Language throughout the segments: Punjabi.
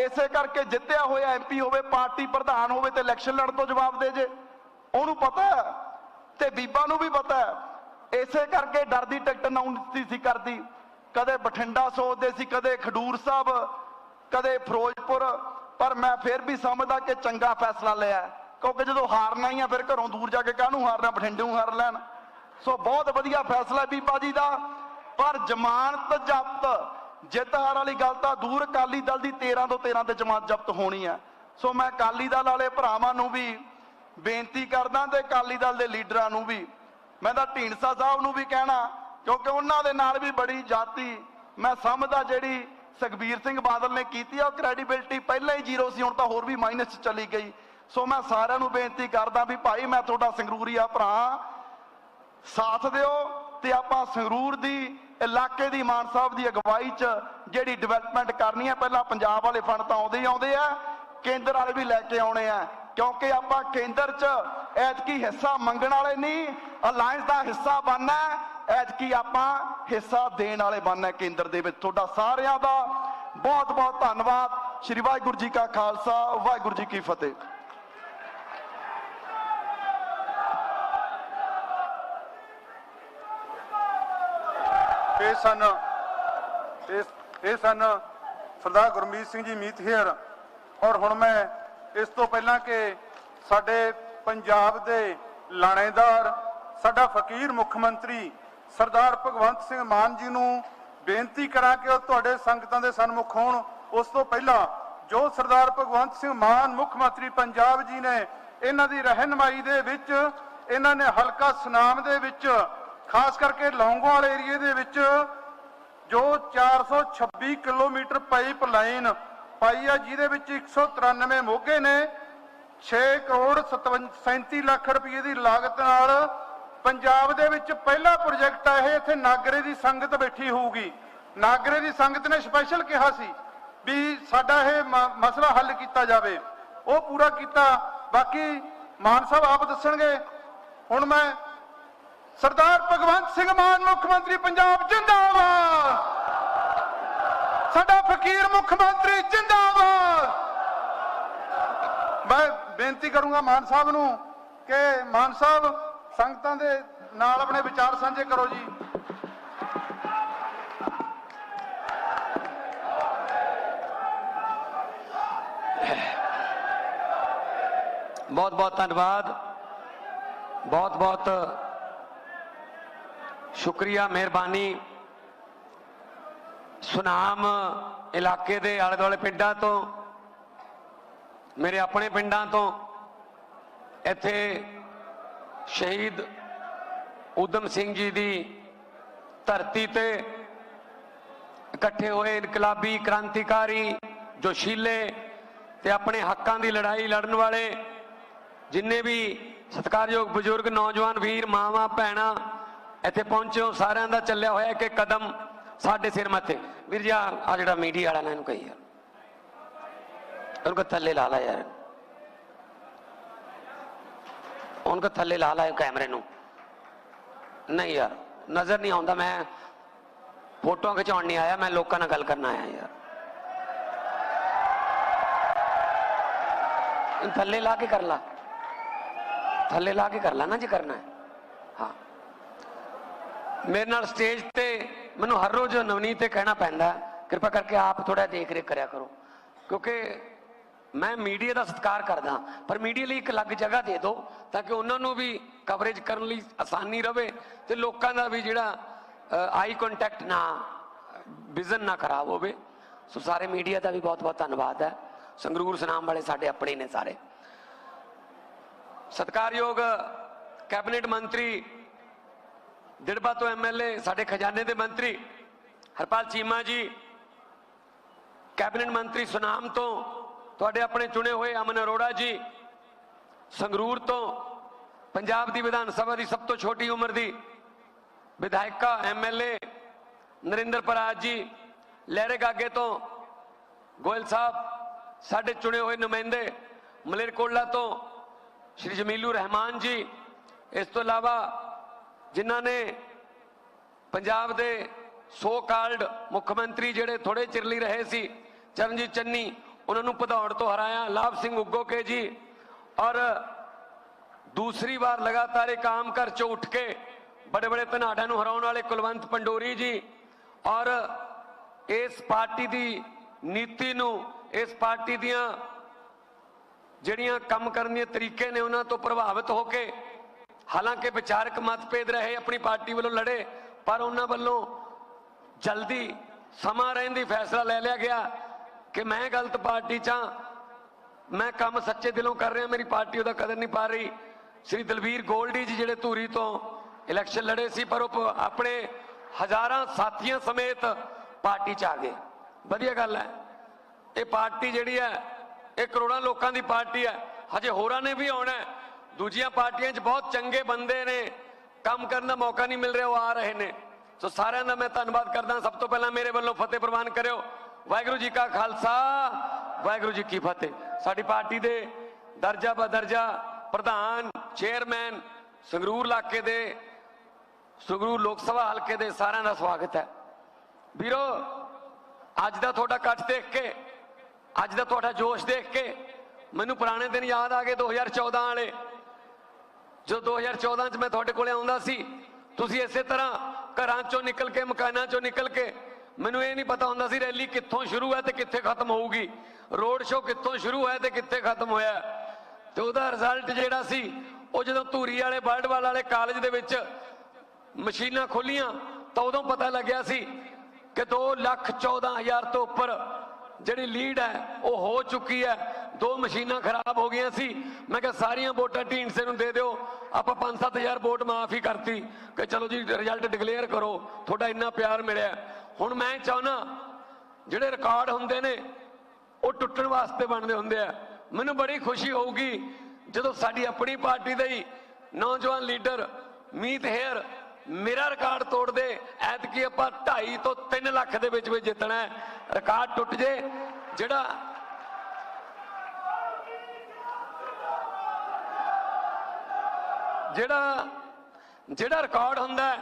ਇਸੇ ਕਰਕੇ ਜਿੱਤਿਆ ਹੋਇਆ ਐਮਪੀ ਹੋਵੇ, ਪਾਰਟੀ ਪ੍ਰਧਾਨ ਹੋਵੇ ਤੇ ਇਲੈਕਸ਼ਨ ਲੜਨ ਤੋਂ ਜਵਾਬ ਦੇ ਜੇ। ਉਹਨੂੰ ਪਤਾ ਤੇ ਬੀਬਾ ਨੂੰ ਵੀ ਪਤਾ ਇਸੇ ਕਰਕੇ ਡਰ ਦੀ ਟਿਕਟ ਅਨਾਉਂਸ ਸੀ ਕਰਦੀ। ਕਦੇ ਬਠਿੰਡਾ ਸੋਚਦੇ ਸੀ, ਕਦੇ ਖਡੂਰ ਸਾਹਿਬ, ਕਦੇ ਫਿਰੋਜ਼ਪੁਰ। ਪਰ ਮੈਂ ਫਿਰ ਵੀ ਸਮਝਦਾ ਕਿ ਚੰਗਾ ਫੈਸਲਾ ਲਿਆ ਕਿਉਂਕਿ ਜਦੋਂ ਹਾਰਨਾ ਹੀ ਆ, ਫਿਰ ਘਰੋਂ ਦੂਰ ਜਾ ਕੇ ਕਾਹਨੂੰ ਹਾਰਨਾ, ਬਠਿੰਡੇ ਨੂੰ ਹਾਰ ਲੈਣ। ਸੋ ਬਹੁਤ ਵਧੀਆ ਫੈਸਲਾ ਬੀਬਾ ਜੀ ਦਾ। ਪਰ ਜ਼ਮਾਨਤ ਜ਼ਬਤ ਜਿੱਤ ਹਾਰ ਵਾਲੀ ਗੱਲ ਤਾਂ ਦੂਰ ਅਕਾਲੀ ਦਲ ਦੀ 13 ਤੋਂ 13 ਤੇ ਜਮਾਤ ਜ਼ਬਤ ਹੋਣੀ ਹੈ। ਸੋ ਮੈਂ ਅਕਾਲੀ ਦਲ ਵਾਲੇ ਭਰਾਵਾਂ ਨੂੰ ਵੀ ਬੇਨਤੀ ਕਰਦਾ ਤੇ ਅਕਾਲੀ ਦਲ ਦੇ ਲੀਡਰਾਂ ਨੂੰ ਵੀ, ਮੈਂ ਤਾਂ ਢੀਂਡਸਾ ਸਾਹਿਬ ਨੂੰ ਵੀ ਕਹਿਣਾ, ਕਿਉਂਕਿ ਉਹਨਾਂ ਦੇ ਨਾਲ ਵੀ ਬੜੀ ਜਾਤੀ, ਮੈਂ ਸਮਝਦਾ ਜਿਹੜੀ ਸੁਖਬੀਰ ਸਿੰਘ ਬਾਦਲ ਨੇ ਕੀਤੀ ਆ, ਉਹ ਕ੍ਰੈਡੀਬਿਲਟੀ ਪਹਿਲਾਂ ਹੀ ਜ਼ੀਰੋ ਸੀ, ਹੁਣ ਤਾਂ ਹੋਰ ਵੀ ਮਾਈਨਸ 'ਚ ਚਲੀ ਗਈ। ਸੋ ਮੈਂ ਸਾਰਿਆਂ ਨੂੰ ਬੇਨਤੀ ਕਰਦਾ ਵੀ ਭਾਈ ਮੈਂ ਤੁਹਾਡਾ ਸੰਗਰੂਰੀ ਆ ਭਰਾ, ਸਾਥ ਦਿਓ ਤੇ ਆਪਾਂ ਸੰਗਰੂਰ ਦੀ ਇਲਾਕੇ ਦੀ ਮਾਨ ਸਾਹਿਬ ਦੀ ਅਗਵਾਈ 'ਚ ਜਿਹੜੀ ਡਿਵੈਲਪਮੈਂਟ ਕਰਨੀ ਹੈ, ਪਹਿਲਾਂ ਪੰਜਾਬ ਵਾਲੇ ਫੰਡ ਤਾਂ ਆਉਂਦੇ ਹੀ ਆਉਂਦੇ ਆ, ਕੇਂਦਰ ਵਾਲੇ ਵੀ ਲੈ ਕੇ ਆਉਣੇ ਆ, ਕਿਉਂਕਿ ਆਪਾਂ ਕੇਂਦਰ 'ਚ ਐਤਕੀ ਹਿੱਸਾ ਮੰਗਣ ਵਾਲੇ ਨਹੀਂ ਅਲਾਈਅੰਸ ਦਾ ਹਿੱਸਾ ਬਣਨਾ ਐਤਕੀ ਆਪਾਂ ਹਿੱਸਾ ਦੇਣ ਵਾਲੇ ਬਣਨਾ ਕੇਂਦਰ ਦੇ ਵਿੱਚ। ਤੁਹਾਡਾ ਸਾਰਿਆਂ ਦਾ ਬਹੁਤ ਬਹੁਤ ਧੰਨਵਾਦ। ਸ਼੍ਰੀ ਵਾਹਿਗੁਰੂ ਜੀ ਕਾ ਖਾਲਸਾ, ਵਾਹਿਗੁਰੂ ਜੀ ਕੀ ਫਤਿਹ। ਇਹ ਸਨ, ਇਹ ਇਹ ਸਨ ਸਰਦਾਰ ਗੁਰਮੀਤ ਸਿੰਘ ਜੀ ਮੀਤ ਹੇਅਰ। ਔਰ ਹੁਣ ਮੈਂ ਇਸ ਤੋਂ ਪਹਿਲਾਂ ਕਿ ਸਾਡੇ ਪੰਜਾਬ ਦੇ ਲਾਣੇਦਾਰ, ਸਾਡਾ ਫਕੀਰ ਮੁੱਖ ਮੰਤਰੀ ਸਰਦਾਰ ਭਗਵੰਤ ਸਿੰਘ ਮਾਨ ਜੀ ਨੂੰ ਬੇਨਤੀ ਕਰਾਂ ਕਿ ਉਹ ਤੁਹਾਡੇ ਸੰਗਤਾਂ ਦੇ ਸਨਮੁਖ ਹੋਣ। ਉਸ ਤੋਂ ਪਹਿਲਾਂ ਜੋ ਸਰਦਾਰ ਭਗਵੰਤ ਸਿੰਘ ਮਾਨ ਮੁੱਖ ਮੰਤਰੀ ਪੰਜਾਬ ਜੀ ਨੇ, ਇਹਨਾਂ ਦੀ ਰਹਿਨਮਾਈ ਦੇ ਵਿੱਚ, ਇਹਨਾਂ ਨੇ ਹਲਕਾ ਸੁਨਾਮ ਦੇ ਵਿੱਚ ਖਾਸ ਕਰਕੇ ਲੌਂਗੋਵਾਲ ਏਰੀਏ ਦੇ ਵਿੱਚ ਜੋ 426 ਕਿਲੋਮੀਟਰ ਪਾਈਪ ਲਾਈਨ ਪਾਈ ਆ, ਜਿਹਦੇ ਵਿੱਚ 193 ਮੋਗੇ ਨੇ 6 ਕਰੋੜ 37 ਲੱਖ ਰੁਪਏ ਦੀ ਲਾਗਤ ਨਾਲ ਪੰਜਾਬ ਦੇ ਵਿੱਚ ਪਹਿਲਾ ਪ੍ਰੋਜੈਕਟ ਆ ਇਹ, ਇੱਥੇ ਨਾਗਰੇ ਦੀ ਸੰਗਤ ਬੈਠੀ ਹੋਊਗੀ। ਨਾਗਰੇ ਦੀ ਸੰਗਤ ਨੇ ਸਪੈਸ਼ਲ ਕਿਹਾ ਸੀ ਵੀ ਸਾਡਾ ਇਹ ਮ- ਮਸਲਾ ਹੱਲ ਕੀਤਾ ਜਾਵੇ। ਉਹ ਪੂਰਾ ਕੀਤਾ। ਬਾਕੀ ਮਾਨ ਸਾਹਿਬ ਆਪ ਦੱਸਣਗੇ। ਹੁਣ ਮੈਂ ਸਰਦਾਰ ਭਗਵੰਤ ਸਿੰਘ ਮਾਨ, ਮੁੱਖ ਮੰਤਰੀ ਪੰਜਾਬ, ਜਿੰਦਾਬਾਦ! ਸਾਡਾ ਫਕੀਰ ਮੁੱਖ ਮੰਤਰੀ ਜਿੰਦਾਬਾਦ! ਮੈਂ ਬੇਨਤੀ ਕਰੂੰਗਾ ਮਾਨ ਸਾਹਿਬ ਨੂੰ ਕਿ ਮਾਨ ਸਾਹਿਬ, ਸੰਗਤਾਂ ਦੇ ਨਾਲ ਆਪਣੇ ਵਿਚਾਰ ਸਾਂਝੇ ਕਰੋ ਜੀ। ਬਹੁਤ ਬਹੁਤ ਧੰਨਵਾਦ। ਬਹੁਤ ਬਹੁਤ ਸ਼ੁਕਰੀਆ, ਮਿਹਰਬਾਨੀ। ਸੁਨਾਮ ਇਲਾਕੇ ਦੇ ਆਲੇ ਦੁਆਲੇ ਪਿੰਡਾਂ ਤੋਂ, ਮੇਰੇ ਆਪਣੇ ਪਿੰਡਾਂ ਤੋਂ, ਇੱਥੇ ਸ਼ਹੀਦ ਊਧਮ ਸਿੰਘ ਜੀ ਦੀ ਧਰਤੀ ਤੇ ਇਕੱਠੇ ਹੋਏ ਇਨਕਲਾਬੀ ਕ੍ਰਾਂਤੀਕਾਰੀ ਜੋਸ਼ੀਲੇ ਤੇ ਆਪਣੇ ਹੱਕਾਂ ਦੀ ਲੜਾਈ ਲੜਨ ਵਾਲੇ ਜਿੰਨੇ ਵੀ ਸਤਿਕਾਰਯੋਗ ਬਜ਼ੁਰਗ, ਨੌਜਵਾਨ ਵੀਰ, ਮਾਵਾਂ, ਭੈਣਾਂ ਇੱਥੇ ਪਹੁੰਚੇ ਹੋ ਸਾਰਿਆਂ ਦਾ ਚੱਲਿਆ ਹੋਇਆ ਕਿ ਕਦਮ ਸਾਡੇ ਸਿਰ ਮੱਥੇ। ਵੀਰ ਜੀ ਆ ਜਿਹੜਾ ਮੀਡੀਆ ਵਾਲਾ ਨਾ ਇਹਨੂੰ ਕਹੀ ਯਾਰ ਉਹਨੂੰ ਕਹ ਥੱਲੇ ਲਾ ਲਾ ਯਾਰ। ਉਹਨੂੰ ਕਹ ਥੱਲੇ ਲਾ ਲਾ ਕੈਮਰੇ ਨੂੰ। ਨਹੀਂ ਯਾਰ, ਨਜ਼ਰ ਨਹੀਂ ਆਉਂਦਾ, ਮੈਂ ਫੋਟੋਆਂ ਖਿਚਾਉਣ ਨਹੀਂ ਆਇਆ, ਮੈਂ ਲੋਕਾਂ ਨਾਲ ਗੱਲ ਕਰਨ ਆਇਆ ਯਾਰ। ਥੱਲੇ ਲਾ ਕੇ ਕਰ ਲਾ। ਥੱਲੇ ਲਾ ਕੇ ਕਰ ਲਾ ਨਾ ਜੇ ਕਰਨਾ ਹੈ। ਹਾਂ। ਮੇਰੇ ਨਾਲ ਸਟੇਜ ਤੇ ਮੈਨੂੰ ਹਰ ਰੋਜ਼ ਨਵਨੀਤ ਤੇ ਕਹਿਣਾ ਪੈਂਦਾ ਕਿਰਪਾ ਕਰਕੇ ਆਪ ਥੋੜਾ ਦੇਖ ਰੇਖ ਕਰਿਆ ਕਰੋ। ਕਿਉਂਕਿ ਮੈਂ ਮੀਡੀਆ ਦਾ ਸਤਿਕਾਰ ਕਰਦਾ ਪਰ ਮੀਡੀਆ ਲਈ ਇੱਕ ਅਲੱਗ ਜਗ੍ਹਾ ਦੇ ਦਿਓ, ਤਾਂ ਕਿ ਉਹਨਾਂ ਨੂੰ ਵੀ ਕਵਰੇਜ ਕਰਨ ਲਈ ਆਸਾਨੀ ਰਵੇ ਤੇ ਲੋਕਾਂ ਦਾ ਵੀ ਜਿਹੜਾ ਆਈ ਕੰਟੈਕਟ ਨਾ ਵਿਜ਼ਨ ਨਾ ਖਰਾਬ ਹੋਵੇ। ਸੋ ਸਾਰੇ ਮੀਡੀਆ ਦਾ ਵੀ ਬਹੁਤ ਬਹੁਤ ਧੰਨਵਾਦ ਹੈ। ਸੰਗਰੂਰ ਸੁਨਾਮ ਵਾਲੇ ਸਾਡੇ ਆਪਣੇ ਨੇ ਸਾਰੇ। ਸਤਿਕਾਰਯੋਗ ਕੈਬਨਿਟ ਮੰਤਰੀ ਦਿੜਬਾ ਤੋਂ ਐਮਐਲਏ ਸਾਡੇ ਖਜ਼ਾਨੇ ਦੇ ਮੰਤਰੀ ਹਰਪਾਲ ਚੀਮਾ ਜੀ, ਕੈਬਨਿਟ ਮੰਤਰੀ ਸੁਨਾਮ ਤੋਂ, ਤੁਹਾਡੇ ਆਪਣੇ ਚੁਣੇ ਹੋਏ ਅਮਨ ਅਰੋੜਾ ਜੀ, ਸੰਗਰੂਰ ਤੋਂ, ਪੰਜਾਬ ਦੀ ਵਿਧਾਨ ਸਭਾ ਦੀ ਸਭ ਤੋਂ ਛੋਟੀ ਉਮਰ ਦੀ ਵਿਧਾਇਕਾ ਐਮਐਲਏ ਨਰਿੰਦਰ ਪਰਾਜ ਜੀ, ਲਹਿਰੇ ਗਾਗੇ ਤੋਂ ਗੋਇਲ ਸਾਹਿਬ, ਸਾਡੇ ਚੁਣੇ ਹੋਏ ਨੁਮਾਇੰਦੇ ਮਲੇਰਕੋਟਲਾ ਤੋਂ ਸ਼੍ਰੀ ਜਮੀਲੂ ਰਹਿਮਾਨ ਜੀ, ਇਸ ਤੋਂ ਇਲਾਵਾ ਜਿਨ੍ਹਾਂ ਨੇ ਪੰਜਾਬ ਦੇ ਸੋ ਕਾਲਡ ਮੁੱਖ ਮੰਤਰੀ ਜਿਹੜੇ ਥੋੜੇ ਚਿਰ ਲਈ ਰਹੇ ਸੀ, ਚਰਨਜੀਤ ਚੰਨੀ, ਉਹਨਾਂ ਨੂੰ ਭਦੌੜ ਤੋਂ ਹਰਾਇਆ, ਲਾਭ ਸਿੰਘ ਉਗੋਕੇ ਜੀ। ਔਰ ਦੂਸਰੀ ਵਾਰ ਲਗਾਤਾਰ ਇਹ ਕੰਮ ਕਰ ਚੋਂ ਉੱਠ ਕੇ ਬੜੇ ਬੜੇ ਧਨਾੜਾਂ ਨੂੰ ਹਰਾਉਣ ਵਾਲੇ ਕੁਲਵੰਤ ਪੰਡੋਰੀ ਜੀ ਔਰ ਇਸ ਪਾਰਟੀ ਦੀ ਨੀਤੀ ਨੂੰ, ਇਸ ਪਾਰਟੀ ਦੀਆਂ ਜਿਹੜੀਆਂ ਕੰਮ ਕਰਨ ਦੇ ਤਰੀਕੇ ਨੇ ਉਹਨਾਂ ਤੋਂ ਪ੍ਰਭਾਵਿਤ ਹੋ ਕੇ ਹਾਲਾਂਕਿ ਵਿਚਾਰਕ ਮਤਭੇਦ ਰਹੇ, ਆਪਣੀ ਪਾਰਟੀ ਵੱਲੋਂ ਲੜੇ, ਪਰ ਉਹਨਾਂ ਵੱਲੋਂ ਜਲਦੀ ਸਮਾਂ ਰਹਿਣ ਦੀ ਫੈਸਲਾ ਲੈ ਲਿਆ ਗਿਆ ਕਿ ਮੈਂ ਗਲਤ ਪਾਰਟੀ 'ਚ ਹਾਂ, ਮੈਂ ਕੰਮ ਸੱਚੇ ਦਿਲੋਂ ਕਰ ਰਿਹਾ, ਮੇਰੀ ਪਾਰਟੀ ਉਹਦਾ ਕਦਰ ਨਹੀਂ ਪਾ ਰਹੀ। ਸ੍ਰੀ ਦਲਵੀਰ ਗੋਲਡੀ ਜੀ ਜਿਹੜੇ ਧੂਰੀ ਤੋਂ ਇਲੈਕਸ਼ਨ ਲੜੇ ਸੀ, ਪਰ ਉਹ ਪ- ਆਪਣੇ ਹਜ਼ਾਰਾਂ ਸਾਥੀਆਂ ਸਮੇਤ ਪਾਰਟੀ 'ਚ ਆ ਗਏ। ਵਧੀਆ ਗੱਲ ਹੈ। ਇਹ ਪਾਰਟੀ ਜਿਹੜੀ ਹੈ, ਇਹ ਕਰੋੜਾਂ ਲੋਕਾਂ ਦੀ ਪਾਰਟੀ ਹੈ। ਹਜੇ ਹੋਰਾਂ ਨੇ ਵੀ ਆਉਣਾ ਹੈ। ਦੂਜੀਆਂ ਪਾਰਟੀਆਂ 'ਚ ਬਹੁਤ ਚੰਗੇ ਬੰਦੇ ਨੇ। ਕੰਮ ਕਰਨ ਦਾ ਮੌਕਾ ਨਹੀਂ ਮਿਲ ਰਿਹਾ, ਉਹ ਆ ਰਹੇ ਨੇ। ਸੋ ਸਾਰਿਆਂ ਦਾ ਮੈਂ ਧੰਨਵਾਦ ਕਰਦਾ। ਸਭ ਤੋਂ ਪਹਿਲਾਂ ਮੇਰੇ ਵੱਲੋਂ ਫਤਿਹ ਪ੍ਰਵਾਨ ਕਰਿਓ। ਵਾਹਿਗੁਰੂ ਜੀ ਕਾ ਖਾਲਸਾ, ਵਾਹਿਗੁਰੂ ਜੀ ਕੀ ਫਤਿਹ। ਸਾਡੀ ਪਾਰਟੀ ਦੇ ਦਰਜਾ ਬਦਰਜਾ ਪ੍ਰਧਾਨ, ਚੇਅਰਮੈਨ ਸੰਗਰੂਰ ਇਲਾਕੇ ਦੇ, ਸੰਗਰੂਰ ਲੋਕ ਸਭਾ ਹਲਕੇ ਦੇ ਸਾਰਿਆਂ ਦਾ ਸਵਾਗਤ ਹੈ। ਵੀਰੋ, ਅੱਜ ਦਾ ਤੁਹਾਡਾ ਇਕੱਠ ਦੇਖ ਕੇ, ਅੱਜ ਦਾ ਤੁਹਾਡਾ ਜੋਸ਼ ਦੇਖ ਕੇ ਮੈਨੂੰ ਪੁਰਾਣੇ ਦਿਨ ਯਾਦ ਆ ਗਏ 2014 ਵਾਲੇ। ਜਦੋਂ 2014 ਚ ਮੈਂ ਤੁਹਾਡੇ ਕੋਲੇ ਆਉਂਦਾ ਸੀ, ਤੁਸੀਂ ਇਸੇ ਤਰ੍ਹਾਂ ਘਰਾਂ ਚੋਂ ਨਿਕਲ ਕੇ, ਮਕਾਨਾਂ ਚੋਂ ਨਿਕਲ ਕੇ ਮੈਨੂੰ ਇਹ ਨਹੀਂ ਪਤਾ ਹੁੰਦਾ ਸੀ ਰੈਲੀ ਕਿੱਥੋਂ ਸ਼ੁਰੂ ਹੈ ਤੇ ਕਿੱਥੇ ਖਤਮ ਹੋਊਗੀ। ਰੋਡ ਸ਼ੋਅ ਕਿੱਥੋਂ ਸ਼ੁਰੂ ਹੋਇਆ ਤੇ ਕਿੱਥੇ ਖਤਮ ਹੋਇਆ ਤੇ ਉਹਦਾ ਰਿਜ਼ਲਟ ਜਿਹੜਾ ਸੀ, ਉਹ ਜਦੋਂ ਧੂਰੀ ਵਾਲੇ ਵਰਲਡਵਾਲ ਵਾਲੇ ਕਾਲਜ ਦੇ ਵਿੱਚ ਮਸ਼ੀਨਾਂ ਖੋਲੀਆਂ, ਤਾਂ ਉਦੋਂ ਪਤਾ ਲੱਗਿਆ ਸੀ ਕਿ 2 ਲੱਖ 14 ਹਜ਼ਾਰ ਤੋਂ ਉੱਪਰ ਜਿਹੜੀ ਲੀਡ ਹੈ, ਉਹ ਹੋ ਚੁੱਕੀ ਹੈ। ਦੋ ਮਸ਼ੀਨਾਂ ਖਰਾਬ ਹੋ ਗਈਆਂ ਸੀ। ਮੈਂ ਕਿਹਾ ਸਾਰੀਆਂ ਵੋਟਾਂ ਢੀਂਡਸੇ ਨੂੰ ਦੇ ਦਿਓ। ਆਪਾਂ 5-7000 ਵੋਟ ਮਾਫ ਹੀ ਕਰਤੀ। ਕਿ ਚਲੋ ਜੀ ਰਿਜ਼ਲਟ ਡਿਕਲੇਅਰ ਕਰੋ। ਤੁਹਾਡਾ ਇੰਨਾ ਪਿਆਰ ਮਿਲਿਆ। ਹੁਣ ਮੈਂ ਚਾਹਨਾ, ਜਿਹੜੇ ਰਿਕਾਰਡ ਹੁੰਦੇ ਨੇ, ਉਹ ਟੁੱਟਣ ਵਾਸਤੇ ਬਣਦੇ ਹੁੰਦੇ ਆ। ਮੈਨੂੰ ਬੜੀ ਖੁਸ਼ੀ ਹੋਊਗੀ ਜਦੋਂ ਸਾਡੀ ਆਪਣੀ ਪਾਰਟੀ ਦਾ ਹੀ ਨੌਜਵਾਨ ਲੀਡਰ ਮੀਤ ਹੇਅਰ ਮੇਰਾ ਰਿਕਾਰਡ ਤੋੜ ਦੇ। ਐਤਕੀ ਆਪਾਂ 2.5 ਤੋਂ 3 ਲੱਖ ਦੇ ਵਿੱਚ ਵਿੱਚ ਜਿੱਤਣਾ ਹੈ। ਰਿਕਾਰਡ ਟੁੱਟ ਜੇ, ਜਿਹੜਾ ਜਿਹੜਾ ਜਿਹੜਾ ਰਿਕਾਰਡ ਹੁੰਦਾ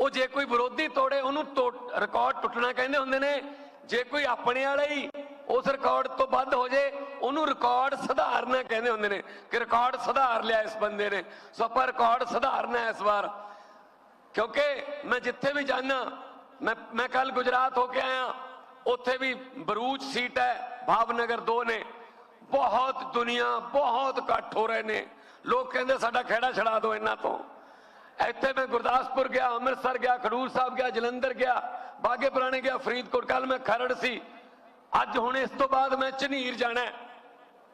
ਉਹ ਜੇ ਕੋਈ ਵਿਰੋਧੀ ਤੋੜੇ, ਉਹਨੂੰ ਰਿਕਾਰਡ ਟੁੱਟਣਾ ਕਹਿੰਦੇ ਹੁੰਦੇ ਨੇ। ਜੇ ਕੋਈ ਆਪਣੇ ਵਾਲਾ ਹੀ ਉਸ ਰਿਕਾਰਡ ਤੋਂ ਵੱਧ ਹੋ ਜੇ, ਉਹਨੂੰ ਰਿਕਾਰਡ ਸੁਧਾਰਨਾ ਕਹਿੰਦੇ ਹੁੰਦੇ ਨੇ ਕਿ ਰਿਕਾਰਡ ਸੁਧਾਰ ਲਿਆ ਇਸ ਬੰਦੇ ਨੇ। ਸੋ ਆਪਾਂ ਰਿਕਾਰਡ ਸੁਧਾਰਨਾ ਇਸ ਵਾਰ। ਕਿਉਂਕਿ ਮੈਂ ਜਿੱਥੇ ਵੀ ਜਾਣਾ ਮੈਂ ਮੈਂ ਕੱਲ ਗੁਜਰਾਤ ਹੋ ਕੇ ਆਇਆ, ਉੱਥੇ ਵੀ ਬਰੂਚ ਸੀਟ ਹੈ, ਭਾਵਨਗਰ 2 ਨੇ। ਬਹੁਤ ਦੁਨੀਆ ਬਹੁਤ ਇਕੱਠ ਹੋ ਰਹੇ ਨੇ। ਲੋਕ ਕਹਿੰਦੇ ਸਾਡਾ ਖਹਿੜਾ ਛੜਾ ਦਿਓ ਇਹਨਾਂ ਤੋਂ। ਇੱਥੇ ਮੈਂ ਗੁਰਦਾਸਪੁਰ ਗਿਆ, ਅੰਮ੍ਰਿਤਸਰ ਗਿਆ, ਖਡੂਰ ਸਾਹਿਬ ਗਿਆ, ਜਲੰਧਰ ਗਿਆ, ਬਾਗੇ ਪੁਰਾਣੇ ਗਿਆ, ਫਰੀਦਕੋਟ। ਕੱਲ ਮੈਂ ਖਰੜ ਸੀ। ਅੱਜ ਹੁਣ ਇਸ ਤੋਂ ਬਾਅਦ ਮੈਂ ਝਨੀਰ ਜਾਣਾ ਹੈ।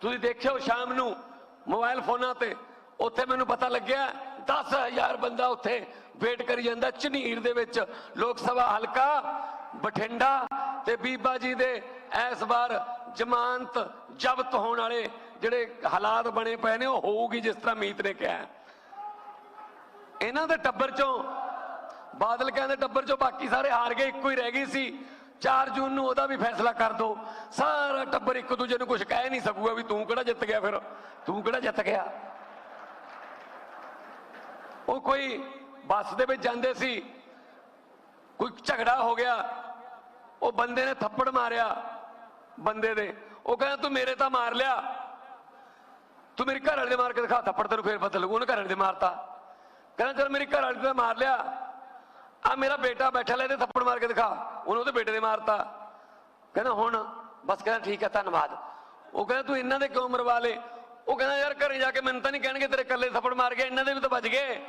ਤੁਸੀਂ ਦੇਖਿਓ ਸ਼ਾਮ ਨੂੰ ਮੋਬਾਈਲ ਫੋਨਾਂ ਤੇ, ਉੱਥੇ ਮੈਨੂੰ ਪਤਾ ਲੱਗਿਆ 10000 ਬੰਦਾ ਉੱਥੇ ਵੇਟ ਕਰੀ ਜਾਂਦਾ ਝਨੀਰ ਦੇ ਵਿੱਚ। ਲੋਕ ਸਭਾ ਹਲਕਾ, ਬਠਿੰਡਾ ਤੇ ਬੀਬਾ ਜੀ ਦੇ ਇਸ ਵਾਰ ਜ਼ਮਾਨਤ ਜ਼ਬਤ ਹੋਣ ਵਾਲੇ ਜਿਹੜੇ ਹਾਲਾਤ ਬਣੇ ਪਏ ਨੇ, ਉਹ ਹੋਊਗੀ ਜਿਸ ਤਰ੍ਹਾਂ ਮੀਤ ਨੇ ਕਿਹਾ ਇਹਨਾਂ ਦੇ ਟੱਬਰ ਚੋਂ, ਬਾਦਲ ਕਹਿੰਦੇ ਟੱਬਰ ਚੋਂ ਬਾਕੀ ਸਾਰੇ ਹਾਰ ਗਏ, ਇੱਕੋ ਹੀ ਰਹਿ ਗਈ ਸੀ। 4 ਜੂਨ ਨੂੰ ਉਹਦਾ ਵੀ ਫੈਸਲਾ ਕਰ ਦੋ। ਸਾਰਾ ਟੱਬਰ ਇੱਕ ਦੂਜੇ ਨੂੰ ਕੁਝ ਕਹਿ ਨਹੀਂ ਸਕੂਗਾ ਵੀ ਤੂੰ ਕਿਹੜਾ ਜਿੱਤ ਗਿਆ ਫਿਰ? ਤੂੰ ਕਿਹੜਾ ਜਿੱਤ ਗਿਆ? ਉਹ ਕੋਈ ਬੱਸ ਦੇ ਵਿੱਚ ਜਾਂਦੇ ਸੀ, ਕੋਈ ਝਗੜਾ ਹੋ ਗਿਆ, ਉਹ ਬੰਦੇ ਨੇ ਥੱਪੜ ਮਾਰਿਆ ਬੰਦੇ ਦੇ। ਉਹ ਕਹਿੰਦਾ, ਤੂੰ ਮੇਰੇ ਤਾਂ ਮਾਰ ਲਿਆ। ਤੂੰ ਮੇਰੇ ਘਰ ਵਾਲੇ ਦੇ ਮਾਰ ਕੇ ਦਿਖਾ, ਥੱਪੜ ਤੈਨੂੰ ਫੇਰ ਪਤਾ ਲੱਗੂ ਉਹਨੇ ਘਰ ਵਾਲੇ ਦੇ ਮਾਰਤਾ। ਕਹਿੰਦਾ, ਚਲ ਮੇਰੀ ਘਰ ਵਾਲੀ ਤੇ ਮਾਰ ਲਿਆ। ਆ ਮੇਰਾ ਬੇਟਾ ਬੈਠਾ ਲੈ ਤੇ ਥੱਪੜ ਮਾਰ ਕੇ ਦਿਖਾ, ਉਹਨੇ ਉਹਦੇ ਬੇਟੇ ਦੇ ਮਾਰਤਾ। ਕਹਿੰਦਾ, ਹੁਣ ਬਸ ਕਹਿੰਦਾ, ਠੀਕ ਹੈ, ਧੰਨਵਾਦ। ਉਹ ਕਹਿੰਦਾ, ਤੂੰ ਇਹਨਾਂ ਦੇ ਕਿਉਂ ਮਰਵਾ ਲੇ ਉਹ ਕਹਿੰਦਾ, ਯਾਰ ਘਰੇ ਜਾ ਕੇ ਮੈਨੂੰ ਤਾਂ ਨਹੀਂ ਕਹਿਣਗੇ ਤੇਰੇ ਕੱਲੇ ਥੱਪੜ ਮਾਰ ਗਿਆ ਇਹਨਾਂ ਦੇ ਵੀ ਤਾਂ ਬਚ ਗਏ।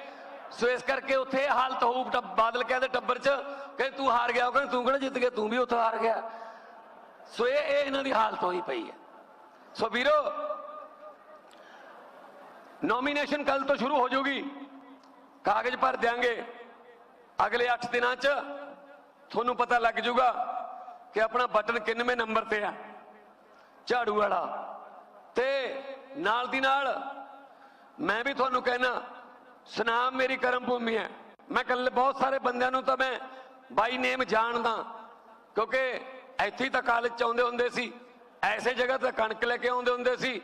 ਸੋ ਇਸ ਕਰਕੇ ਉੱਥੇ ਹਾਲਤ ਹੋਊ ਟੱਬ- ਬਾਦਲ ਕਹਿੰਦੇ ਟੱਬਰ 'ਚ ਕਿ ਤੂੰ ਹਾਰ ਗਿਆ, ਉਹ ਕਹਿੰਦਾ ਤੂੰ ਕਿਹੜਾ ਜਿੱਤ ਗਿਆ, ਤੂੰ ਵੀ ਉੱਥੇ ਹਾਰ ਗਿਆ। ਸੋ ਇਹ ਇਹ ਇਹਨਾਂ ਦੀ ਹਾਲਤ ਹੋਈ ਪਈ ਹੈ। ਸੋ ਵੀਰੋ ਨੋਮੀਨੇਸ਼ਨ ਕੱਲ ਤੋਂ ਸ਼ੁਰੂ ਹੋ ਜਾਊਗੀ। ਕਾਗਜ਼ ਭਰ ਦਿਆਂਗੇ। ਅਗਲੇ 8 ਦਿਨਾਂ 'ਚ ਤੁਹਾਨੂੰ ਪਤਾ ਲੱਗ ਜਾਊਗਾ ਕਿ ਆਪਣਾ ਬਟਨ ਕਿੰਨਵੇਂ ਨੰਬਰ ਤੇ ਆ। ਝਾੜੂ ਵਾਲਾ। ਤੇ ਨਾਲ ਦੀ ਨਾਲ ਮੈਂ ਵੀ ਤੁਹਾਨੂੰ ਕਹਿਣਾ, ਸੁਨਾਮ ਮੇਰੀ ਕਰਮ ਭੂਮੀ ਹੈ। ਮੈਂ ਕੱਲ ਬਹੁਤ ਸਾਰੇ ਬੰਦਿਆਂ ਨੂੰ ਤਾਂ ਮੈਂ ਬਾਈ ਨੇਮ ਜਾਣਦਾ, ਕਿਉਂਕਿ ਇੱਥੇ ਤਾਂ ਕਾਲਜ ਚ ਆਉਂਦੇ ਹੁੰਦੇ ਸੀ। ਐਸੇ ਜਗ੍ਹਾ ਤੇ ਕਣਕ ਲੈ ਕੇ ਆਉਂਦੇ ਹੁੰਦੇ ਸੀ।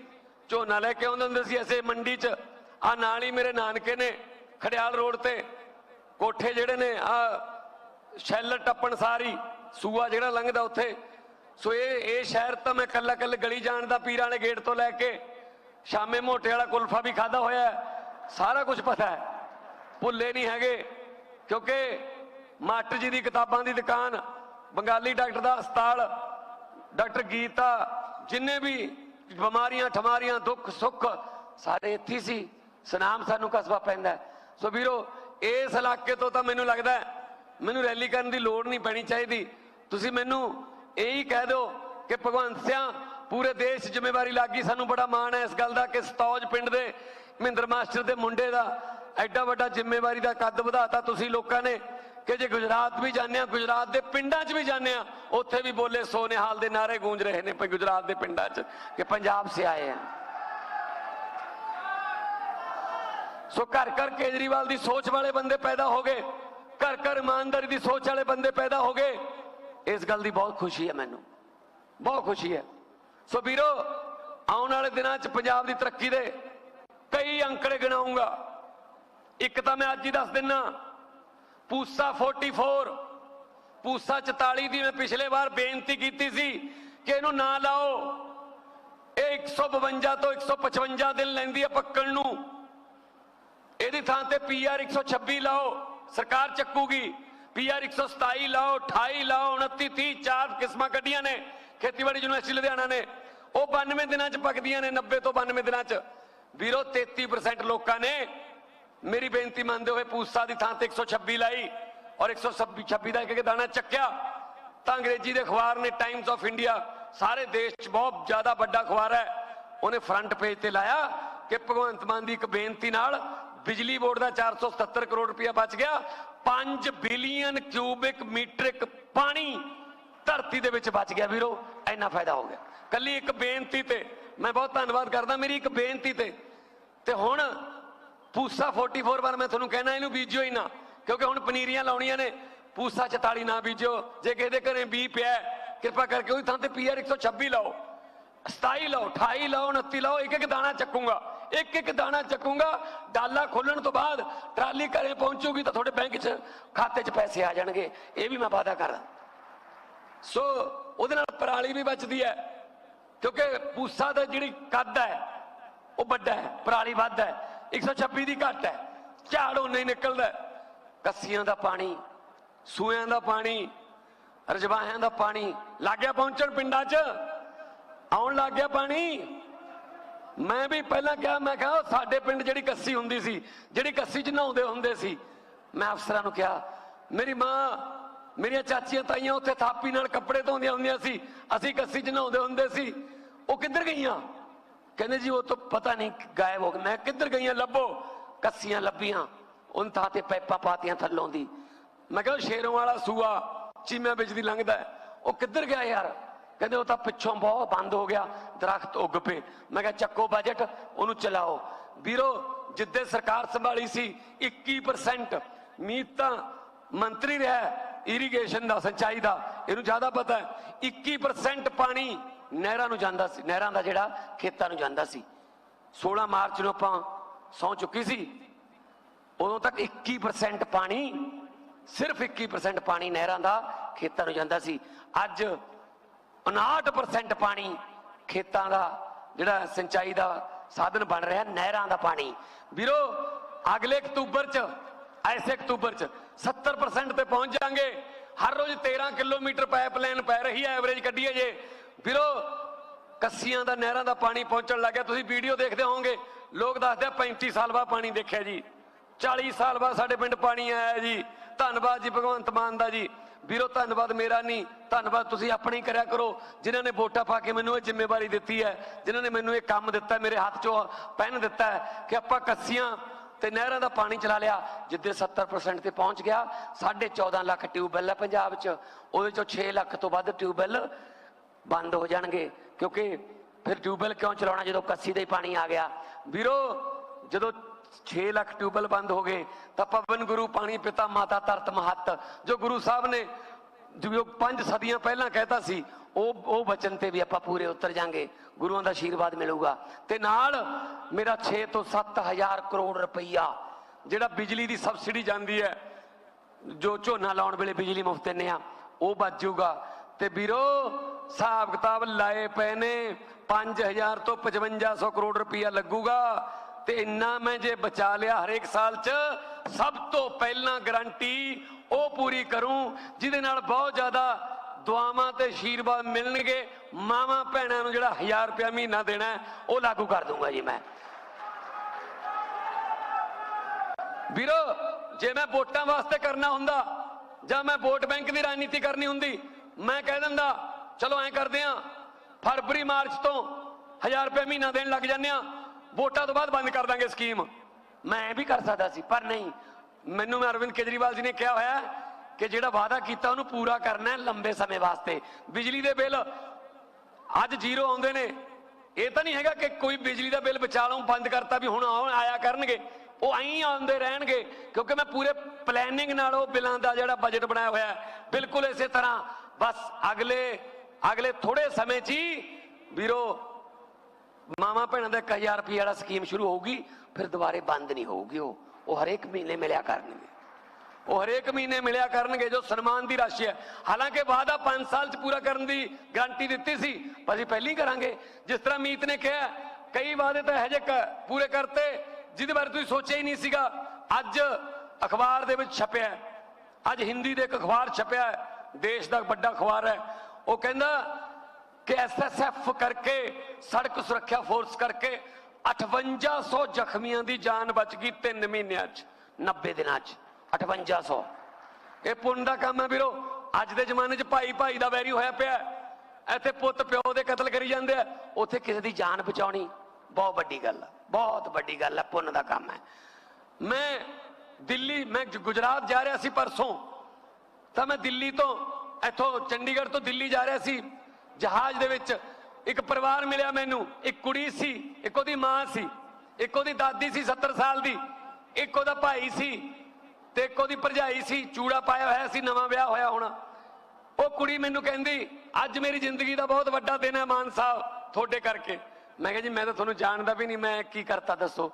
ਝੋਨਾ ਲੈ ਕੇ ਆਉਂਦੇ ਹੁੰਦੇ ਸੀ ਐਸੇ ਮੰਡੀ ਚ। ਆ ਨਾਲ ਹੀ ਮੇਰੇ ਨਾਨਕੇ ਨੇ ਖੜਿਆਲ ਰੋਡ ਤੇ। ਕੋਠੇ ਜਿਹੜੇ ਨੇ ਆ ਸ਼ੈਲਰ ਟੱਪਣ ਸਾਰੀ, ਸੂਆ ਜਿਹੜਾ ਲੰਘਦਾ ਉੱਥੇ। ਸੋ ਇਹ ਇਹ ਸ਼ਹਿਰ ਤਾਂ ਮੈਂ ਕੱਲਾ ਕੱਲੇ ਗਲੀ ਜਾਣ ਦਾ ਪੀਰਾਂ ਵਾਲੇ ਗੇਟ ਤੋਂ ਲੈ ਕੇ, ਸ਼ਾਮੇ ਮੋਟੇ ਵਾਲਾ ਕੁਲਫਾ ਵੀ ਖਾਦਾ ਹੋਇਆ ਸਾਰਾ ਕੁਝ ਪਤਾ ਹੈ। ਭੁੱਲੇ ਨਹੀਂ ਹੈਗੇ, ਕਿਉਂਕਿ ਮਾਸਟਰ ਜੀ ਦੀ ਕਿਤਾਬਾਂ ਦੀ ਦੁਕਾਨ, ਬੰਗਾਲੀ ਡਾਕਟਰ ਦਾ ਹਸਪਤਾਲ, ਡਾਕਟਰ ਗੀਤਾ, ਜਿੰਨੇ ਵੀ ਬਿਮਾਰੀਆਂ, ਠਮਾਰੀਆਂ, ਦੁੱਖ, ਸੁੱਖ ਸਾਰੇ ਇੱਥੇ ਸੀ। ਸਨਾਮ ਸਾਨੂੰ ਕਸਬਾ ਪੈਂਦਾ ਸੋ ਵੀਰੋ, ਇਸ ਇਲਾਕੇ ਤੋਂ ਤਾਂ ਮੈਨੂੰ ਲੱਗਦਾ ਮੈਨੂੰ ਰੈਲੀ ਕਰਨ ਦੀ ਲੋੜ ਨਹੀਂ ਪੈਣੀ ਚਾਹੀਦੀ। ਤੁਸੀਂ ਮੈਨੂੰ ਇਹੀ ਕਹਿ ਦਿਓ ਕਿ ਭਗਵੰਤ ਸਿਆਂ, ਪੂਰੇ ਦੇਸ਼ 'ਚ ਜ਼ਿੰਮੇਵਾਰੀ ਲੱਗੀ। ਸਾਨੂੰ ਬੜਾ ਮਾਣ ਹੈ ਇਸ ਗੱਲ ਦਾ ਕਿ ਸਤੌਜ ਪਿੰਡ ਦੇ ਮਹਿੰਦਰ ਮਾਸਟਰ ਦੇ ਮੁੰਡੇ ਦਾ ਐਡਾ ਵੱਡਾ ਜ਼ਿੰਮੇਵਾਰੀ ਦਾ ਕੱਦ ਵਧਾਤਾ ਤੁਸੀਂ ਲੋਕਾਂ ਨੇ। ਕਿ ਜੇ ਗੁਜਰਾਤ ਵੀ ਜਾਂਦੇ ਆ, ਗੁਜਰਾਤ ਦੇ ਪਿੰਡਾਂ 'ਚ ਵੀ ਜਾਂਦੇ ਆ, ਉੱਥੇ ਵੀ ਬੋਲੇ ਸੋਨੇਹਾਲ ਦੇ ਨਾਰੇ ਗੂੰਜ ਰਹੇ ਨੇ ਪਰ ਗੁਜਰਾਤ ਦੇ ਪਿੰਡਾਂ 'ਚ ਕਿ ਪੰਜਾਬ ਸੇ ਆਏ ਆ। ਸੋ ਘਰ ਘਰ ਕੇਜਰੀਵਾਲ ਦੀ ਸੋਚ ਵਾਲੇ ਬੰਦੇ ਪੈਦਾ ਹੋ ਗਏ, ਘਰ ਘਰ ਇਮਾਨਦਾਰੀ ਦੀ ਸੋਚ ਵਾਲੇ ਬੰਦੇ ਪੈਦਾ ਹੋ ਗਏ। ਇਸ ਗੱਲ ਦੀ ਬਹੁਤ ਖੁਸ਼ੀ ਹੈ ਮੈਨੂੰ, ਬਹੁਤ ਖੁਸ਼ੀ ਹੈ। ਸੋ ਵੀਰੋ, ਆਉਣ ਵਾਲੇ ਦਿਨਾਂ 'ਚ ਪੰਜਾਬ ਦੀ ਤਰੱਕੀ ਦੇ ਕਈ ਅੰਕੜੇ ਗਿਣਾਉਂਗਾ। ਇੱਕ ਤਾਂ ਮੈਂ ਅੱਜ ਹੀ ਦੱਸ ਦਿੰਨਾ ਪੂਸਾ 44 ਪੂਸਾ 44 ਦੀ ਮੈਂ ਪਿਛਲੇ ਵਾਰ ਬੇਨਤੀ ਕੀਤੀ ਸੀ ਕਿ ਇਹਨੂੰ ਨਾ ਲਾਓ। ਇਹ 152 ਤੋਂ 155 ਦਿਨ ਲੈਂਦੀ ਹੈ ਪੱਕਣ ਨੂੰ। ਇਹਦੀ ਥਾਂ ਤੇ ਪੀਆਰ 126 ਲਾਓ, ਸਰਕਾਰ ਚੱਕੂਗੀ। ਪੀਆਰ 127 ਲਾਓ 28 ਲਾਓ 29 30 ਚਾਰ ਕਿਸਮਾਂ ਕੱਢੀਆਂ ਨੇ। ਖੇਤੀਬਾੜੀ ਯੂਨੀਵਰਸਿਟੀ ਲੁਧਿਆਣਾ ਨੇ। ਉਹ 92 ਦਿਨਾਂ ਚ ਪੱਕਦੀਆਂ ਨੇ 90 ਤੋਂ 92 ਦਿਨਾਂ ਚ। ਵੀਰੋ 33% ਲੋਕਾਂ ਨੇ ਮੇਰੀ ਬੇਨਤੀ ਮੰਨਦੇ ਹੋਏ ਪੂਸਾ ਦੀ ਥਾਂ ਤੇ 126 ਲਾਈ ਔਰ 126 26 ਦਾ ਇੱਕ ਇੱਕ ਦਾਣਾ ਚੱਕਿਆ। ਤਾਂ ਅੰਗਰੇਜ਼ੀ ਦੇ ਅਖਬਾਰ ਨੇ ਟਾਈਮਜ਼ ਆਫ ਇੰਡੀਆ ਸਾਰੇ ਦੇਸ਼ 'ਚ ਬਹੁਤ ਜ਼ਿਆਦਾ ਵੱਡਾ ਅਖਬਾਰ ਹੈ। ਉਹਨੇ ਫਰੰਟ ਪੇਜ ਤੇ ਲਾਇਆ ਕਿ ਭਗਵੰਤ ਮਾਨ ਦੀ ਇੱਕ ਬੇਨਤੀ ਨਾਲ ਬਿਜਲੀ ਬੋਰਡ ਦਾ 477 ਕਰੋੜ ਰੁਪਇਆ ਬਚ ਗਿਆ। 5 ਬਿਲੀਅਨ ਕਿਊਬਿਕ ਮੀਟਰਿਕ ਪਾਣੀ ਧਰਤੀ ਦੇ ਵਿੱਚ ਬਚ ਗਿਆ ਵੀਰੋ, ਇੰਨਾ ਫਾਇਦਾ ਹੋ ਗਿਆ। ਕੱਲੀ ਇੱਕ ਬੇਨਤੀ ਤੇ ਮੈਂ ਬਹੁਤ ਧੰਨਵਾਦ ਕਰਦਾ, ਮੇਰੀ ਇੱਕ ਬੇਨਤੀ ਤੇ। ਤੇ ਹੁਣ ਪੂਸਾ 44 ਵਾਰ ਮੈਂ ਤੁਹਾਨੂੰ ਕਹਿਣਾ ਇਹਨੂੰ ਬੀਜਿਓ ਹੀ ਨਾ, ਕਿਉਂਕਿ ਹੁਣ ਪਨੀਰੀਆਂ ਲਾਉਣੀਆਂ ਨੇ, ਪੂਸਾ 44 ਨਾ ਬੀਜਿਓ, ਜੇ ਕਿਸੇ ਦੇ ਘਰੇ ਬੀ ਪਿਆ ਕਿਰਪਾ ਕਰਕੇ ਉਹਦੀ ਥਾਂ ਤੇ ਪੀਆਰ 126 ਲਾਓ 27 ਲਾਓ 28 ਲਾਓ 29 ਲਾਓ ਇੱਕ ਇੱਕ ਦਾਣਾ ਚੱਕੂਗਾ ਇੱਕ ਇੱਕ ਦਾਣਾ ਚੱਕੂਗਾ, ਡਾਲਾ ਖੋਲਣ ਤੋਂ ਬਾਅਦ ਟਰਾਲੀ ਘਰੇ ਪਹੁੰਚੂਗੀ ਤਾਂ ਤੁਹਾਡੇ ਬੈਂਕ 'ਚ ਖਾਤੇ 'ਚ ਪੈਸੇ ਆ ਜਾਣਗੇ, ਇਹ ਵੀ ਮੈਂ ਵਾਅਦਾ ਕਰਦਾ। ਸੋ ਉਹਦੇ ਨਾਲ ਪਰਾਲੀ ਵੀ ਬਚਦੀ ਹੈ, ਕਿਉਂਕਿ ਪੂਸਾ ਦਾ ਜਿਹੜੀ ਕੱਦ ਹੈ, ਉਹ ਵੱਡਾ ਹੈ, ਪਰਾਲੀ ਵੱਧ ਹੈ। 126 ਦੀ ਘੱਟ ਹੈ। ਝਾੜ ਉਹਨੇ ਨਿਕਲਦਾ। ਕੱਸੀਆਂ ਦਾ ਪਾਣੀ ਸੂਇਆਂ ਦਾ ਪਾਣੀ, ਰਜਵਾਹਿਆਂ ਦਾ ਪਾਣੀ ਲੱਗ ਪਹੁੰਚਣ ਪਿੰਡਾਂ 'ਚ। ਆਉਣ ਲੱਗ ਗਿਆ ਪਾਣੀ। ਮੈਂ ਵੀ ਪਹਿਲਾਂ ਕਿਹਾ, ਮੈਂ ਕਿਹਾ, ਸਾਡੇ ਪਿੰਡ ਜਿਹੜੀ ਕੱਸੀ ਹੁੰਦੀ ਸੀ, ਜਿਹੜੀ ਕੱਸੀ 'ਚ ਨਹਾਉਂਦੇ ਹੁੰਦੇ ਸੀ, ਮੈਂ ਅਫਸਰਾਂ ਨੂੰ ਕਿਹਾ, ਮੇਰੀ ਮਾਂ, ਮੇਰੀਆਂ ਚਾਚੀਆਂ ਤਾਈਆਂ ਉੱਥੇ ਥਾਪੀ ਨਾਲ ਕੱਪੜੇ ਧੋਂਦੀਆਂ ਹੁੰਦੀਆਂ ਸੀ। ਅਸੀਂ ਕੱਸੀ 'ਚ ਨਹਾਉਂਦੇ ਹੁੰਦੇ ਸੀ। ਉਹ ਕਿੱਧਰ ਗਈਆਂ? ਕਹਿੰਦੇ ਜੀ, ਉਹ ਤਾਂ ਪਤਾ ਨਹੀਂ ਗਾਇਬ ਹੋ ਗਏ। ਮੈਂ ਕਿੱਧਰ ਗਈਆਂ? ਲੱਭੋ। ਕੱਸੀਆਂ ਲੱਭੀਆਂ। ਉਹਨਾਂ ਥਾਂ ਤੇ ਪੈਪਾਂ ਪਾਤੀਆਂ ਥੱਲੋਂ ਦੀ। ਮੈਂ ਕਿਹਾ ਸ਼ੇਰੋਂ ਵਾਲਾ ਸੂਆ ਚੀਮਿਆਂ ਵਿੱਚ ਦੀ ਲੰਘਦਾ ਉਹ ਕਿੱਧਰ ਗਿਆ ਯਾਰ? ਕਹਿੰਦੇ, ਉਹ ਤਾਂ ਪਿੱਛੋਂ ਬਹੁਤ ਬੰਦ ਹੋ ਗਿਆ। ਦਰਖਤ ਉੱਗ ਪਏ। ਮੈਂ ਕਿਹਾ, ਚੱਕੋ ਬਜਟ ਉਹਨੂੰ ਚਲਾਓ। ਵੀਰੋ, ਜਿੱਦੇ ਸਰਕਾਰ ਸੰਭਾਲੀ ਸੀ 21% ਮੀਤ ਤਾਂ ਮੰਤਰੀ ਰਿਹਾ ਇਰੀਗੇਸ਼ਨ ਦਾ, ਸਿੰਚਾਈ ਦਾ। ਇਹਨੂੰ ਜ਼ਿਆਦਾ ਪਤਾ ਹੈ। 21% ਪਾਣੀ ਨਹਿਰਾਂ ਨੂੰ ਜਾਂਦਾ ਸੀ, ਨਹਿਰਾਂ ਦਾ ਜਿਹੜਾ ਖੇਤਾਂ ਨੂੰ ਜਾਂਦਾ ਸੀ। 16 ਮਾਰਚ ਨੂੰ ਆਪਾਂ ਸੌ ਚੁੱਕੀ ਸੀ। ਉਦੋਂ ਤੱਕ 21% ਪਾਣੀ, ਸਿਰਫ 21% ਪਾਣੀ ਨਹਿਰਾਂ ਦਾ ਖੇਤਾਂ ਨੂੰ ਜਾਂਦਾ ਸੀ। ਅੱਜ 59% ਪਾਣੀ ਖੇਤਾਂ ਦਾ ਜਿਹੜਾ ਸਿੰਚਾਈ ਦਾ ਸਾਧਨ ਬਣ ਰਿਹਾ, ਨਹਿਰਾਂ ਦਾ ਪਾਣੀ। ਵੀਰੋ, ਅਗਲੇ ਅਕਤੂਬਰ ਚ, ਐਸੇ ਅਕਤੂਬਰ ਚ 70% ਤੇ ਪਹੁੰਚ ਜਾਾਂਗੇ। ਹਰ ਰੋਜ਼ 13 ਕਿਲੋਮੀਟਰ ਪਾਈਪਲਾਈਨ ਪੈ ਰਹੀ ਹੈ, ਐਵਰੇਜ ਕੱਢੀਏ ਜੇ। ਵੀਰੋ, ਕੱਸੀਆਂ ਦਾ, ਨਹਿਰਾਂ ਦਾ ਪਾਣੀ ਪਹੁੰਚਣ ਲੱਗਿਆ। ਤੁਸੀਂ ਵੀਡੀਓ ਦੇਖਦੇ ਹੋਵੋਗੇ, ਲੋਕ ਦੱਸਦੇ ਆ 35 ਸਾਲ ਬਾਅਦ ਪਾਣੀ ਦੇਖਿਆ ਜੀ। 40 ਸਾਲ ਬਾਅਦ ਸਾਡੇ ਪਿੰਡ ਪਾਣੀ ਆਇਆ ਜੀ। ਧੰਨਵਾਦ ਜੀ ਭਗਵੰਤ ਮਾਨ ਦਾ ਜੀ। ਵੀਰੋ, ਧੰਨਵਾਦ ਮੇਰਾ ਨਹੀਂ। ਧੰਨਵਾਦ ਤੁਸੀਂ ਆਪਣੀ ਕਰਿਆ ਕਰੋ। ਜਿਨ੍ਹਾਂ ਨੇ ਵੋਟਾਂ ਪਾ ਕੇ ਮੈਨੂੰ ਇਹ ਜ਼ਿੰਮੇਵਾਰੀ ਦਿੱਤੀ ਹੈ, ਜਿਨ੍ਹਾਂ ਨੇ ਮੈਨੂੰ ਇਹ ਕੰਮ ਦਿੱਤਾ ਮੇਰੇ ਹੱਥ 'ਚੋਂ ਪੈਨ ਦਿੱਤਾ ਕਿ ਆਪਾਂ ਕੱਸੀਆਂ ਤੇ ਨਹਿਰਾਂ ਦਾ ਪਾਣੀ ਚਲਾ ਲਿਆ, ਜਿੱਦੇ 70% ਤੇ ਪਹੁੰਚ ਗਿਆ। 14.5 ਲੱਖ ਟਿਊਬਵੈੱਲ ਹੈ ਪੰਜਾਬ 'ਚ। ਉਹਦੇ 'ਚੋਂ 6 ਲੱਖ ਤੋਂ ਵੱਧ ਟਿਊਬਵੈੱਲ ਬੰਦ ਹੋ ਜਾਣਗੇ। ਕਿਉਂਕਿ ਫਿਰ ਟਿਊਬਵੈੱਲ ਕਿਉਂ ਚਲਾਉਣਾ? ਜਦੋਂ ਕੱਸੀ ਦਾ ਹੀ ਪਾਣੀ ਆ ਗਿਆ। ਵੀਰੋ, ਜਦੋਂ 6 ਲੱਖ ਟਿਊਬਵੈੱਲ ਬੰਦ ਹੋ ਗਏ, ਤਾਂ ਪਵਨ ਗੁਰੂ, ਪਾਣੀ ਪਿਤਾ, ਮਾਤਾ ਧਰਤ ਮਹੱਤ, ਜੋ ਗੁਰੂ ਸਾਹਿਬ ਨੇ ਜੋ ਪੰਜ ਸਦੀਆਂ ਪਹਿਲਾਂ ਕਹਿਤਾ ਸੀ, ਉਹ ਉਹ ਬਚਨ ਤੇ ਵੀ ਆਪਾਂ ਪੂਰੇ ਉਤਰ ਜਾਾਂਗੇ। ਗੁਰੂਆਂ ਦਾ ਆਸ਼ੀਰਵਾਦ ਮਿਲੂਗਾ। ਤੇ ਨਾਲ ਮੇਰਾ 6 ਤੋਂ 7000 ਕਰੋੜ ਰੁਪਈਆ, ਜਿਹੜਾ ਬਿਜਲੀ ਦੀ ਸਬਸਿਡੀ ਜਾਂਦੀ ਹੈ, ਜੋ ਝੋਨਾ ਲਾਉਣ ਵੇਲੇ ਬਿਜਲੀ ਮੁਫਤ ਦਿੰਨੇ ਆ ਉਹ ਬਚ ਜਾਊਗਾ। ਤੇ ਵੀਰੋ, ਹਿਸਾਬ ਕਿਤਾਬ ਲਾਏ ਪਏ ਨੇ 5000 ਤੋਂ 5500 ਕਰੋੜ ਰੁਪਇਆ ਲੱਗੂਗਾ। ਤੇ ਇੰਨਾ ਮੈਂ ਜੇ ਬਚਾ ਲਿਆ ਹਰੇਕ ਸਾਲ 'ਚ, ਸਭ ਤੋਂ ਪਹਿਲਾਂ ਗਰੰਟੀ ਉਹ ਪੂਰੀ ਕਰੂੰ, ਜਿਹਦੇ ਨਾਲ ਬਹੁਤ ਜ਼ਿਆਦਾ ਦੁਆਵਾਂ ਤੇ ਆਸ਼ੀਰਵਾਦ ਮਿਲਣਗੇ। ਮਾਵਾਂ ਭੈਣਾਂ ਨੂੰ ਜਿਹੜਾ 1000 ਰੁਪਇਆ ਮਹੀਨਾ ਦੇਣਾ ਉਹ ਲਾਗੂ ਕਰ ਦੂੰਗਾ ਜੀ ਮੈਂ। ਵੀਰੋ, ਜੇ ਮੈਂ ਵੋਟਾਂ ਵਾਸਤੇ ਕਰਨਾ ਹੁੰਦਾ, ਜਾਂ ਮੈਂ ਵੋਟ ਬੈਂਕ ਦੀ ਰਾਜਨੀਤੀ ਕਰਨੀ ਹੁੰਦੀ ਮੈਂ ਕਹਿ ਦਿੰਦਾ, ਚਲੋ ਐਂ ਕਰਦੇ ਆ, ਫਰਵਰੀ, ਮਾਰਚ ਤੋਂ 1000 ਰੁਪਏ ਮਹੀਨਾ ਦੇਣ ਲੱਗ ਜਾਂਦੇ ਆ, ਵੋਟਾਂ ਤੋਂ ਬਾਅਦ ਬੰਦ ਕਰ ਦਾਂਗੇ ਸਕੀਮ। ਮੈਂ ਵੀ ਕਰ ਸਕਦਾ ਸੀ, ਪਰ ਨਹੀਂ। ਮੈਨੂੰ ਮੈਂ ਅਰਵਿੰਦ ਕੇਜਰੀਵਾਲ ਜੀ ਨੇ ਕਿਹਾ ਹੋਇਆ ਕਿ ਜਿਹੜਾ ਵਾਅਦਾ ਕੀਤਾ ਉਹਨੂੰ ਪੂਰਾ ਕਰਨਾ ਹੈ ਲੰਬੇ ਸਮੇਂ ਵਾਸਤੇ। ਬਿਜਲੀ ਦੇ ਬਿੱਲ ਅੱਜ ਜ਼ੀਰੋ ਆਉਂਦੇ ਨੇ। ਇਹ ਤਾਂ ਨਹੀਂ ਹੈਗਾ ਕਿ ਕੋਈ ਬਿਜਲੀ ਦਾ ਬਿੱਲ ਬਚਾ ਲਵਾਂ ਬੰਦ ਕਰਤਾ ਵੀ ਹੁਣ ਆਉਣ, ਆਇਆ ਕਰਨਗੇ। ਉਹ ਐਂ ਆਉਂਦੇ ਰਹਿਣਗੇ, ਕਿਉਂਕਿ ਮੈਂ ਪੂਰੇ ਪਲੈਨਿੰਗ ਨਾਲ ਉਹ ਬਿੱਲਾਂ ਦਾ ਜਿਹੜਾ ਬਜਟ ਬਣਾਇਆ ਹੋਇਆ ਬਿਲਕੁਲ ਇਸੇ ਤਰ੍ਹਾਂ ਬਸ ਅਗਲੇ ਅਗਲੇ ਥੋੜੇ ਸਮੇਂ 'ਚ ਹੀ ਵੀਰੋ ਮਾਮਾ ਭੈਣਾਂ ਦਾ 1000 ਰੁਪਏ ਵਾਲਾ ਸਕੀਮ ਸ਼ੁਰੂ ਹੋਊਗੀ, ਫਿਰ ਦੁਬਾਰੇ ਬੰਦ ਨਹੀਂ ਹੋਊਗੀ ਉਹ। ਉਹ ਹਰੇਕ ਮਹੀਨੇ ਮਿਲਿਆ ਕਰਨਗੇ। ਉਹ ਹਰੇਕ ਮਹੀਨੇ ਮਿਲਿਆ ਕਰਨਗੇ, ਜੋ ਸਨਮਾਨ ਦੀ ਰਾਸ਼ੀ ਹੈ। ਹਾਲਾਂਕਿ ਵਾਅਦਾ 5 ਸਾਲ ਚ ਪੂਰਾ ਕਰਨ ਦੀ ਗਾਰੰਟੀ ਦਿੱਤੀ ਸੀ, ਪਰ ਅਸੀਂ ਪਹਿਲੀ ਕਰਾਂਗੇ। ਜਿਸ ਤਰ੍ਹਾਂ ਮੀਤ ਨੇ ਕਿਹਾ, ਕਈ ਵਾਅਦੇ ਤਾਂ ਇਹੋ ਜਿਹੇ ਪੂਰੇ ਕਰਤੇ, ਜਿਹਦੇ ਬਾਰੇ ਤੁਸੀਂ ਸੋਚਿਆ ਹੀ ਨਹੀਂ ਸੀਗਾ। ਅੱਜ ਅਖਬਾਰ ਦੇ ਵਿੱਚ ਛਪਿਆ ਅੱਜ ਹਿੰਦੀ ਦੇ ਇੱਕ ਅਖਬਾਰ ਛਪਿਆ ਦੇਸ਼ ਦਾ ਵੱਡਾ ਅਖਬਾਰ ਹੈ। ਉਹ ਕਹਿੰਦਾ ਕਿ ਐਸਐਸਐਫ ਕਰਕੇ, ਸੜਕ ਸੁਰੱਖਿਆ ਫੋਰਸ ਕਰਕੇ 5800 ਜ਼ਖਮੀਆਂ ਦੀ ਜਾਨ ਬਚ ਗਈ 3 ਮਹੀਨਿਆਂ 'ਚ 90 ਦਿਨਾਂ 'ਚ 5800 ਇਹ ਪੁੰਨ ਦਾ ਕੰਮ ਹੈ ਵੀਰੋ। ਅੱਜ ਦੇ ਜ਼ਮਾਨੇ 'ਚ ਭਾਈ ਭਾਈ ਦਾ ਵੈਰੀ ਹੋਇਆ ਪਿਆ ਇੱਥੇ ਪੁੱਤ ਪਿਓ ਦੇ ਕਤਲ ਕਰੀ ਜਾਂਦੇ ਆ। ਉੱਥੇ ਕਿਸੇ ਦੀ ਜਾਨ ਬਚਾਉਣੀ ਬਹੁਤ ਵੱਡੀ ਗੱਲ ਹੈ ਬਹੁਤ ਵੱਡੀ ਗੱਲ ਹੈ ਪੁੰਨ ਦਾ ਕੰਮ ਹੈ। ਮੈਂ ਦਿੱਲੀ, ਮੈਂ ਗੁਜਰਾਤ ਜਾ ਰਿਹਾ ਸੀ ਪਰਸੋਂ। ਤਾਂ ਮੈਂ ਦਿੱਲੀ ਤੋਂ, ਇੱਥੋਂ ਚੰਡੀਗੜ੍ਹ ਤੋਂ ਦਿੱਲੀ ਜਾ ਰਿਹਾ ਸੀ। ਜਹਾਜ਼ ਦੇ ਵਿੱਚ ਇੱਕ ਪਰਿਵਾਰ ਮਿਲਿਆ ਮੈਨੂੰ। ਇੱਕ ਕੁੜੀ ਸੀ, ਇੱਕ ਉਹਦੀ ਮਾਂ ਸੀ, ਇੱਕ ਉਹਦੀ ਦਾਦੀ ਸੀ 70 ਸਾਲ ਦੀ, ਇੱਕ ਉਹਦਾ ਭਾਈ ਸੀ ਤੇ ਇੱਕ ਉਹਦੀ ਭਰਜਾਈ ਸੀ। ਚੂੜਾ ਪਾਇਆ ਹੋਇਆ ਸੀ, ਨਵਾਂ ਵਿਆਹ ਹੋਇਆ ਹੋਣਾ। ਉਹ ਕੁੜੀ ਮੈਨੂੰ ਕਹਿੰਦੀ, ਅੱਜ ਮੇਰੀ ਜ਼ਿੰਦਗੀ ਦਾ ਬਹੁਤ ਵੱਡਾ ਦਿਨ ਹੈ ਮਾਨ ਸਾਹਿਬ, ਤੁਹਾਡੇ ਕਰਕੇ। ਮੈਂ ਕਿਹਾ ਜੀ, ਮੈਂ ਤਾਂ ਤੁਹਾਨੂੰ ਜਾਣਦਾ ਵੀ ਨਹੀਂ, ਮੈਂ ਕੀ ਕਰਤਾ ਦੱਸੋ?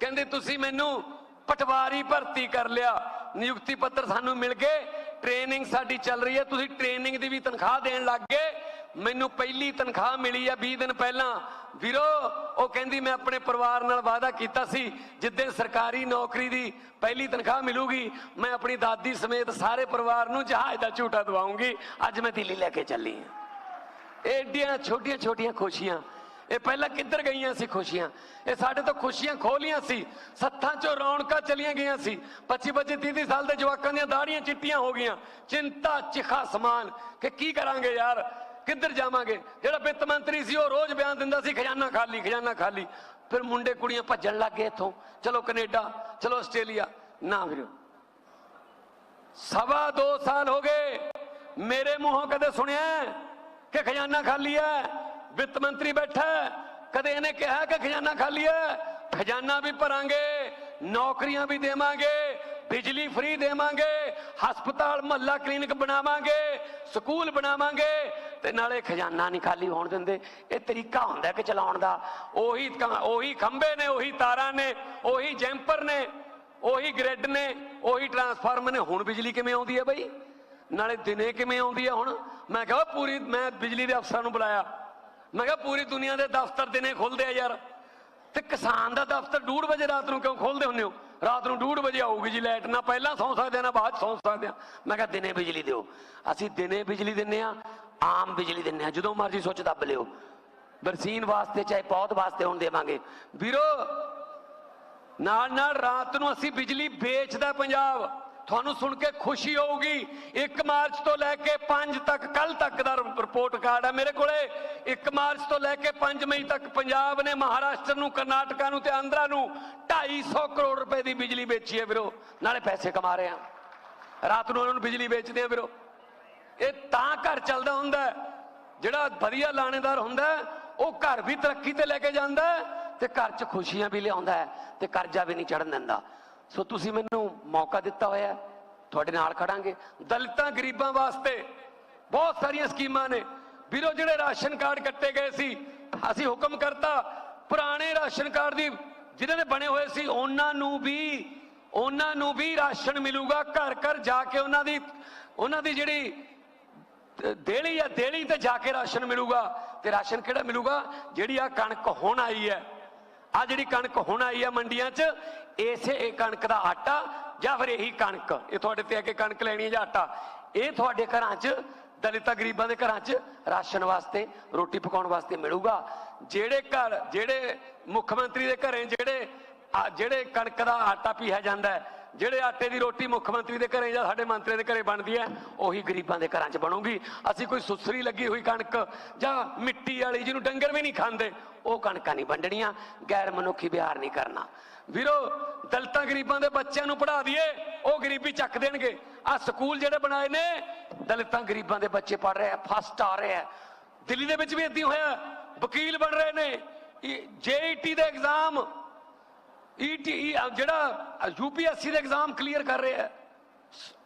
ਕਹਿੰਦੇ, ਤੁਸੀਂ ਮੈਨੂੰ ਪਟਵਾਰੀ ਭਰਤੀ ਕਰ ਲਿਆ। ਨਿਯੁਕਤੀ ਪੱਤਰ ਸਾਨੂੰ ਮਿਲ ਗਏ ਟ੍ਰੇਨਿੰਗ ਸਾਡੀ ਚੱਲ ਰਹੀ ਹੈ। ਤੁਸੀਂ ਟ੍ਰੇਨਿੰਗ ਦੀ ਵੀ ਤਨਖਾਹ ਦੇਣ ਲੱਗ ਗਏ। ਮੈਨੂੰ ਪਹਿਲੀ ਤਨਖਾਹ ਮਿਲੀ ਆ 20 ਦਿਨ ਪਹਿਲਾਂ। ਵੀਰੋ, ਉਹ ਕਹਿੰਦੀ ਮੈਂ ਆਪਣੇ ਪਰਿਵਾਰ ਨਾਲ ਵਾਅਦਾ ਕੀਤਾ ਸੀ। ਜਿੱਦਣ ਸਰਕਾਰੀ ਨੌਕਰੀ ਦੀ ਪਹਿਲੀ ਤਨਖਾਹ ਮਿਲੂਗੀ, ਮੈਂ ਆਪਣੀ ਦਾਦੀ ਸਮੇਤ ਸਾਰੇ ਪਰਿਵਾਰ ਨੂੰ ਜਹਾਜ਼ ਦਾ ਝੂਟਾ ਦਵਾਉਂਗੀ। ਅੱਜ ਮੈਂ ਦਿੱਲੀ ਲੈ ਕੇ ਚੱਲੀ ਹਾਂ। ਏਡੀਆਂ ਛੋਟੀਆਂ ਛੋਟੀਆਂ ਖੁਸ਼ੀਆਂ। ਇਹ ਪਹਿਲਾਂ ਕਿੱਧਰ ਗਈਆਂ ਸੀ ਖੁਸ਼ੀਆਂ? ਇਹ ਸਾਡੇ ਤੋਂ ਖੁਸ਼ੀਆਂ ਖੋਲੀਆਂ ਸੀ। ਸੱਥਾਂ 'ਚੋਂ ਰੌਣਕਾਂ ਚਲੀਆਂ ਗਈਆਂ ਸੀ। 25 25 30 30 ਸਾਲ ਦੇ ਜਵਾਕਾਂ ਦੀਆਂ ਦਾੜੀਆਂ ਚਿੱਟੀਆਂ ਹੋ ਗਈਆਂ। ਚਿੰਤਾ, ਚਿਖਾ, ਸਮਾਨ। ਕਿ ਕੀ ਕਰਾਂਗੇ ਯਾਰ? ਕਿੱਧਰ ਜਾਵਾਂਗੇ? ਜਿਹੜਾ ਵਿੱਤ ਮੰਤਰੀ ਸੀ, ਉਹ ਰੋਜ਼ ਬਿਆਨ ਦਿੰਦਾ ਸੀ, ਖਜ਼ਾਨਾ ਖਾਲੀ ਖਜ਼ਾਨਾ ਖਾਲੀ। ਫਿਰ ਮੁੰਡੇ ਕੁੜੀਆਂ ਭੱਜਣ ਲੱਗ ਗਏ ਇੱਥੋਂ। ਚਲੋ ਕੈਨੇਡਾ, ਚਲੋ ਆਸਟ੍ਰੇਲੀਆ। ਨਾ ਵੀਰੋ। ਸਵਾ ਦੋ ਸਾਲ ਹੋ ਗਏ। ਮੇਰੇ ਮੂੰਹੋਂ ਕਦੇ ਸੁਣਿਆ ਕਿ ਖਜ਼ਾਨਾ ਖਾਲੀ ਹੈ? ਵਿੱਤ ਮੰਤਰੀ ਬੈਠਾ ਕਦੇ ਇਹਨੇ ਕਿਹਾ ਕਿ ਖਜ਼ਾਨਾ ਖਾਲੀ ਹੈ? ਖਜ਼ਾਨਾ ਵੀ ਭਰਾਂਗੇ, ਨੌਕਰੀਆਂ ਵੀ ਦੇਵਾਂਗੇ, ਬਿਜਲੀ ਫ੍ਰੀ ਦੇਵਾਂਗੇ, ਹਸਪਤਾਲ, ਮਹੱਲਾ ਕਲੀਨਿਕ ਬਣਾਵਾਂਗੇ, ਸਕੂਲ ਬਣਾਵਾਂਗੇ ਤੇ ਨਾਲੇ ਖਜ਼ਾਨਾ ਨਹੀਂ ਖਾਲੀ ਹੋਣ ਦਿੰਦੇ। ਇਹ ਤਰੀਕਾ ਹੁੰਦਾ ਕਿ ਚਲਾਉਣ ਦਾ। ਉਹੀ ਉਹੀ ਖੰਭੇ ਨੇ, ਉਹੀ ਤਾਰਾਂ ਨੇ, ਉਹੀ ਜੈਂਪਰ ਨੇ, ਉਹੀ ਗ੍ਰਿਡ ਨੇ, ਉਹੀ ਟਰਾਂਸਫਾਰਮਰ ਨੇ। ਹੁਣ ਬਿਜਲੀ ਕਿਵੇਂ ਆਉਂਦੀ ਹੈ ਬਈ? ਨਾਲੇ ਦਿਨੇ ਕਿਵੇਂ ਆਉਂਦੀ ਹੈ ਹੁਣ? ਮੈਂ ਕਿਹਾ ਪੂਰੀ, ਮੈਂ ਬਿਜਲੀ ਦੇ ਅਫਸਰ ਨੂੰ ਬੁਲਾਇਆ। ਮੈਂ ਕਿਹਾ ਪੂਰੀ ਦੁਨੀਆ ਦੇ ਦਫ਼ਤਰ ਦਿਨੇ ਖੁੱਲਦੇ ਆ ਯਾਰ। ਤੇ ਕਿਸਾਨ ਦਾ ਦਫ਼ਤਰ 2:30 ਵਜੇ ਰਾਤ ਨੂੰ ਕਿਉਂ ਖੋਲਦੇ ਹੁੰਦੇ ਹੋ? ਰਾਤ ਨੂੰ 2:30 ਵਜੇ ਆਊਗੀ ਜੀ ਲਾਈਟ। ਨਾ ਪਹਿਲਾਂ ਸੌਂ ਸਕਦੇ ਆ, ਨਾ ਬਾਅਦ 'ਚ ਸੌਂ ਸਕਦੇ ਆ। ਮੈਂ ਕਿਹਾ ਦਿਨੇ ਬਿਜਲੀ ਦਿਓ। ਅਸੀਂ ਦਿਨੇ ਬਿਜਲੀ ਦਿੰਨੇ ਆ, ਆਮ ਬਿਜਲੀ ਦਿੰਨੇ ਆ। ਜਦੋਂ ਮਰਜ਼ੀ ਸੁੱਚ ਦੱਬ ਲਿਓ। ਬਰਸੀਨ ਵਾਸਤੇ, ਚਾਹੇ ਪੌਦ ਵਾਸਤੇ ਹੁਣ ਦੇਵਾਂਗੇ। ਵੀਰੋ ਨਾਲ ਨਾਲ ਰਾਤ ਨੂੰ ਅਸੀਂ ਬਿਜਲੀ ਵੇਚਦਾ ਪੰਜਾਬ। ਤੁਹਾਨੂੰ ਸੁਣ ਕੇ ਖੁਸ਼ੀ ਹੋਊਗੀ। 1 ਮਾਰਚ ਤੋਂ ਲੈ ਕੇ 5 ਤੱਕ ਕੱਲ ਤੱਕ ਦਾ ਰਿਪੋਰਟ ਕਾਰਡ ਹੈ ਮੇਰੇ ਕੋਲੇ। 1 ਮਾਰਚ ਤੋਂ ਲੈ ਕੇ 5 ਮਈ ਤੱਕ ਪੰਜਾਬ ਨੇ ਮਹਾਰਾਸ਼ਟਰ ਨੂੰ, ਕਰਨਾਟਕਾ ਨੂੰ ਤੇ ਆਂਧਰਾ ਨੂੰ 250 ਕਰੋੜ ਰੁਪਏ ਦੀ ਬਿਜਲੀ ਵੇਚੀ ਹੈ ਵੀਰੋ। ਨਾਲੇ ਪੈਸੇ ਕਮਾ ਰਹੇ ਆ। ਰਾਤ ਨੂੰ ਉਹਨਾਂ ਨੂੰ ਬਿਜਲੀ ਵੇਚਦੇ ਆ ਵੀਰੋ। ਇਹ ਤਾਂ ਘਰ ਚੱਲਦਾ ਹੁੰਦਾ ਜਿਹੜਾ ਵਧੀਆ ਲਾਣੇਦਾਰ ਹੁੰਦਾ ਉਹ ਘਰ ਵੀ ਤਰੱਕੀ ਤੇ ਲੈ ਕੇ ਜਾਂਦਾ ਤੇ ਘਰ 'ਚ ਖੁਸ਼ੀਆਂ ਵੀ ਲਿਆਉਂਦਾ ਹੈ ਤੇ ਕਰਜ਼ਾ ਵੀ ਨਹੀਂ ਚੜਨ ਦਿੰਦਾ। ਸੋ ਤੁਸੀਂ ਮੈਨੂੰ ਮੌਕਾ ਦਿੱਤਾ ਹੋਇਆ ਤੁਹਾਡੇ ਨਾਲ ਖੜਾਂਗੇ। ਦਲਿਤਾਂ ਗਰੀਬਾਂ ਵਾਸਤੇ ਬਹੁਤ ਸਾਰੀਆਂ ਸਕੀਮਾਂ ਨੇ। ਵੀਰੋ, ਜਿਹੜੇ ਰਾਸ਼ਨ ਕਾਰਡ ਕੱਟੇ ਗਏ ਸੀ, ਅਸੀਂ ਹੁਕਮ ਕਰਤਾ, ਪੁਰਾਣੇ ਰਾਸ਼ਨ ਕਾਰਡ ਦੀ ਜਿਨ੍ਹਾਂ ਦੇ ਬਣੇ ਹੋਏ ਸੀ, ਉਹਨਾਂ ਨੂੰ ਵੀ, ਉਹਨਾਂ ਨੂੰ ਵੀ ਰਾਸ਼ਨ ਮਿਲੂਗਾ ਘਰ ਘਰ ਜਾ ਕੇ ਉਹਨਾਂ ਦੀ ਉਹਨਾਂ ਦੀ ਜਿਹੜੀ ਤੇ ਦੇਲੀ ਆ, ਦੇਲੀ ਤੇ ਜਾ ਕੇ ਰਾਸ਼ਨ ਮਿਲੂਗਾ। ਤੇ ਰਾਸ਼ਨ ਕਿਹੜਾ ਮਿਲੂਗਾ? ਜਿਹੜੀ ਆ ਕਣਕ ਹੁਣ ਆਈ ਹੈ। ਆ ਜਿਹੜੀ ਕਣਕ ਹੁਣ ਆਈ ਹੈ ਮੰਡੀਆਂ 'ਚ ਇਸੇ ਇਹ ਕਣਕ ਦਾ ਆਟਾ ਜਾਂ ਫਿਰ ਇਹੀ ਕਣਕ? ਇਹ ਤੁਹਾਡੇ ਤੇ ਅੱਗੇ ਕਣਕ ਲੈਣੀ ਹੈ ਜਾਂ ਆਟਾ? ਇਹ ਤੁਹਾਡੇ ਘਰਾਂ 'ਚ, ਦਲਿਤਾਂ ਗਰੀਬਾਂ ਦੇ ਘਰਾਂ 'ਚ ਰਾਸ਼ਨ ਵਾਸਤੇ, ਰੋਟੀ ਪਕਾਉਣ ਵਾਸਤੇ ਮਿਲੂਗਾ। ਜਿਹੜੇ ਘਰ, ਜਿਹੜੇ ਮੁੱਖ ਮੰਤਰੀ ਦੇ ਘਰੇ ਜਿਹੜੇ ਜਿਹੜੇ ਕਣਕ ਦਾ ਆਟਾ ਪੀਹਾ ਜਾਂਦਾ ਜਿਹੜੇ ਆਟੇ ਦੀ ਰੋਟੀ ਮੁੱਖ ਮੰਤਰੀ ਦੇ ਘਰੇ ਜਾਂ ਸਾਡੇ ਮੰਤਰੀ ਦੇ ਘਰੇ ਬਣਦੀ ਹੈ, ਉਹੀ ਗਰੀਬਾਂ ਦੇ ਘਰਾਂ 'ਚ ਬਣੂਗੀ। ਅਸੀਂ ਕੋਈ ਸੁਸਰੀ ਲੱਗੀ ਹੋਈ ਕਣਕ ਜਾਂ ਮਿੱਟੀ ਵਾਲੀ ਜਿਹਨੂੰ ਡੰਗਰ ਵੀ ਨਹੀਂ ਖਾਂਦੇ ਉਹ ਕਣਕਾਂ ਨਹੀਂ ਵੰਡਣੀਆਂ, ਗੈਰ ਮਨੁੱਖੀ ਵਿਹਾਰ ਨਹੀਂ ਕਰਨਾ। ਵੀਰੋ, ਦਲਿਤਾਂ ਗਰੀਬਾਂ ਦੇ ਬੱਚਿਆਂ ਨੂੰ ਪੜ੍ਹਾ ਦਈਏ, ਉਹ ਗਰੀਬੀ ਚੱਕ ਦੇਣਗੇ। ਆ ਸਕੂਲ ਜਿਹੜੇ ਬਣਾਏ ਨੇ, ਦਲਿਤਾਂ ਗਰੀਬਾਂ ਦੇ ਬੱਚੇ ਪੜ੍ਹ ਰਹੇ ਆ ਫਸਟ ਆ ਰਹੇ ਆ। ਦਿੱਲੀ ਦੇ ਵਿੱਚ ਵੀ ਇਦਾਂ ਹੋਇਆ, ਵਕੀਲ ਬਣ ਰਹੇ ਨੇ। ਜੇਈਟੀ ਦਾ ਐਗਜ਼ਾਮ ਈਟੀ ਜਿਹੜਾ ਯੂਪੀਐਸਸੀ ਦੇ ਐਗਜ਼ਾਮ ਕਲੀਅਰ ਕਰ ਰਿਹਾ। ਹੈ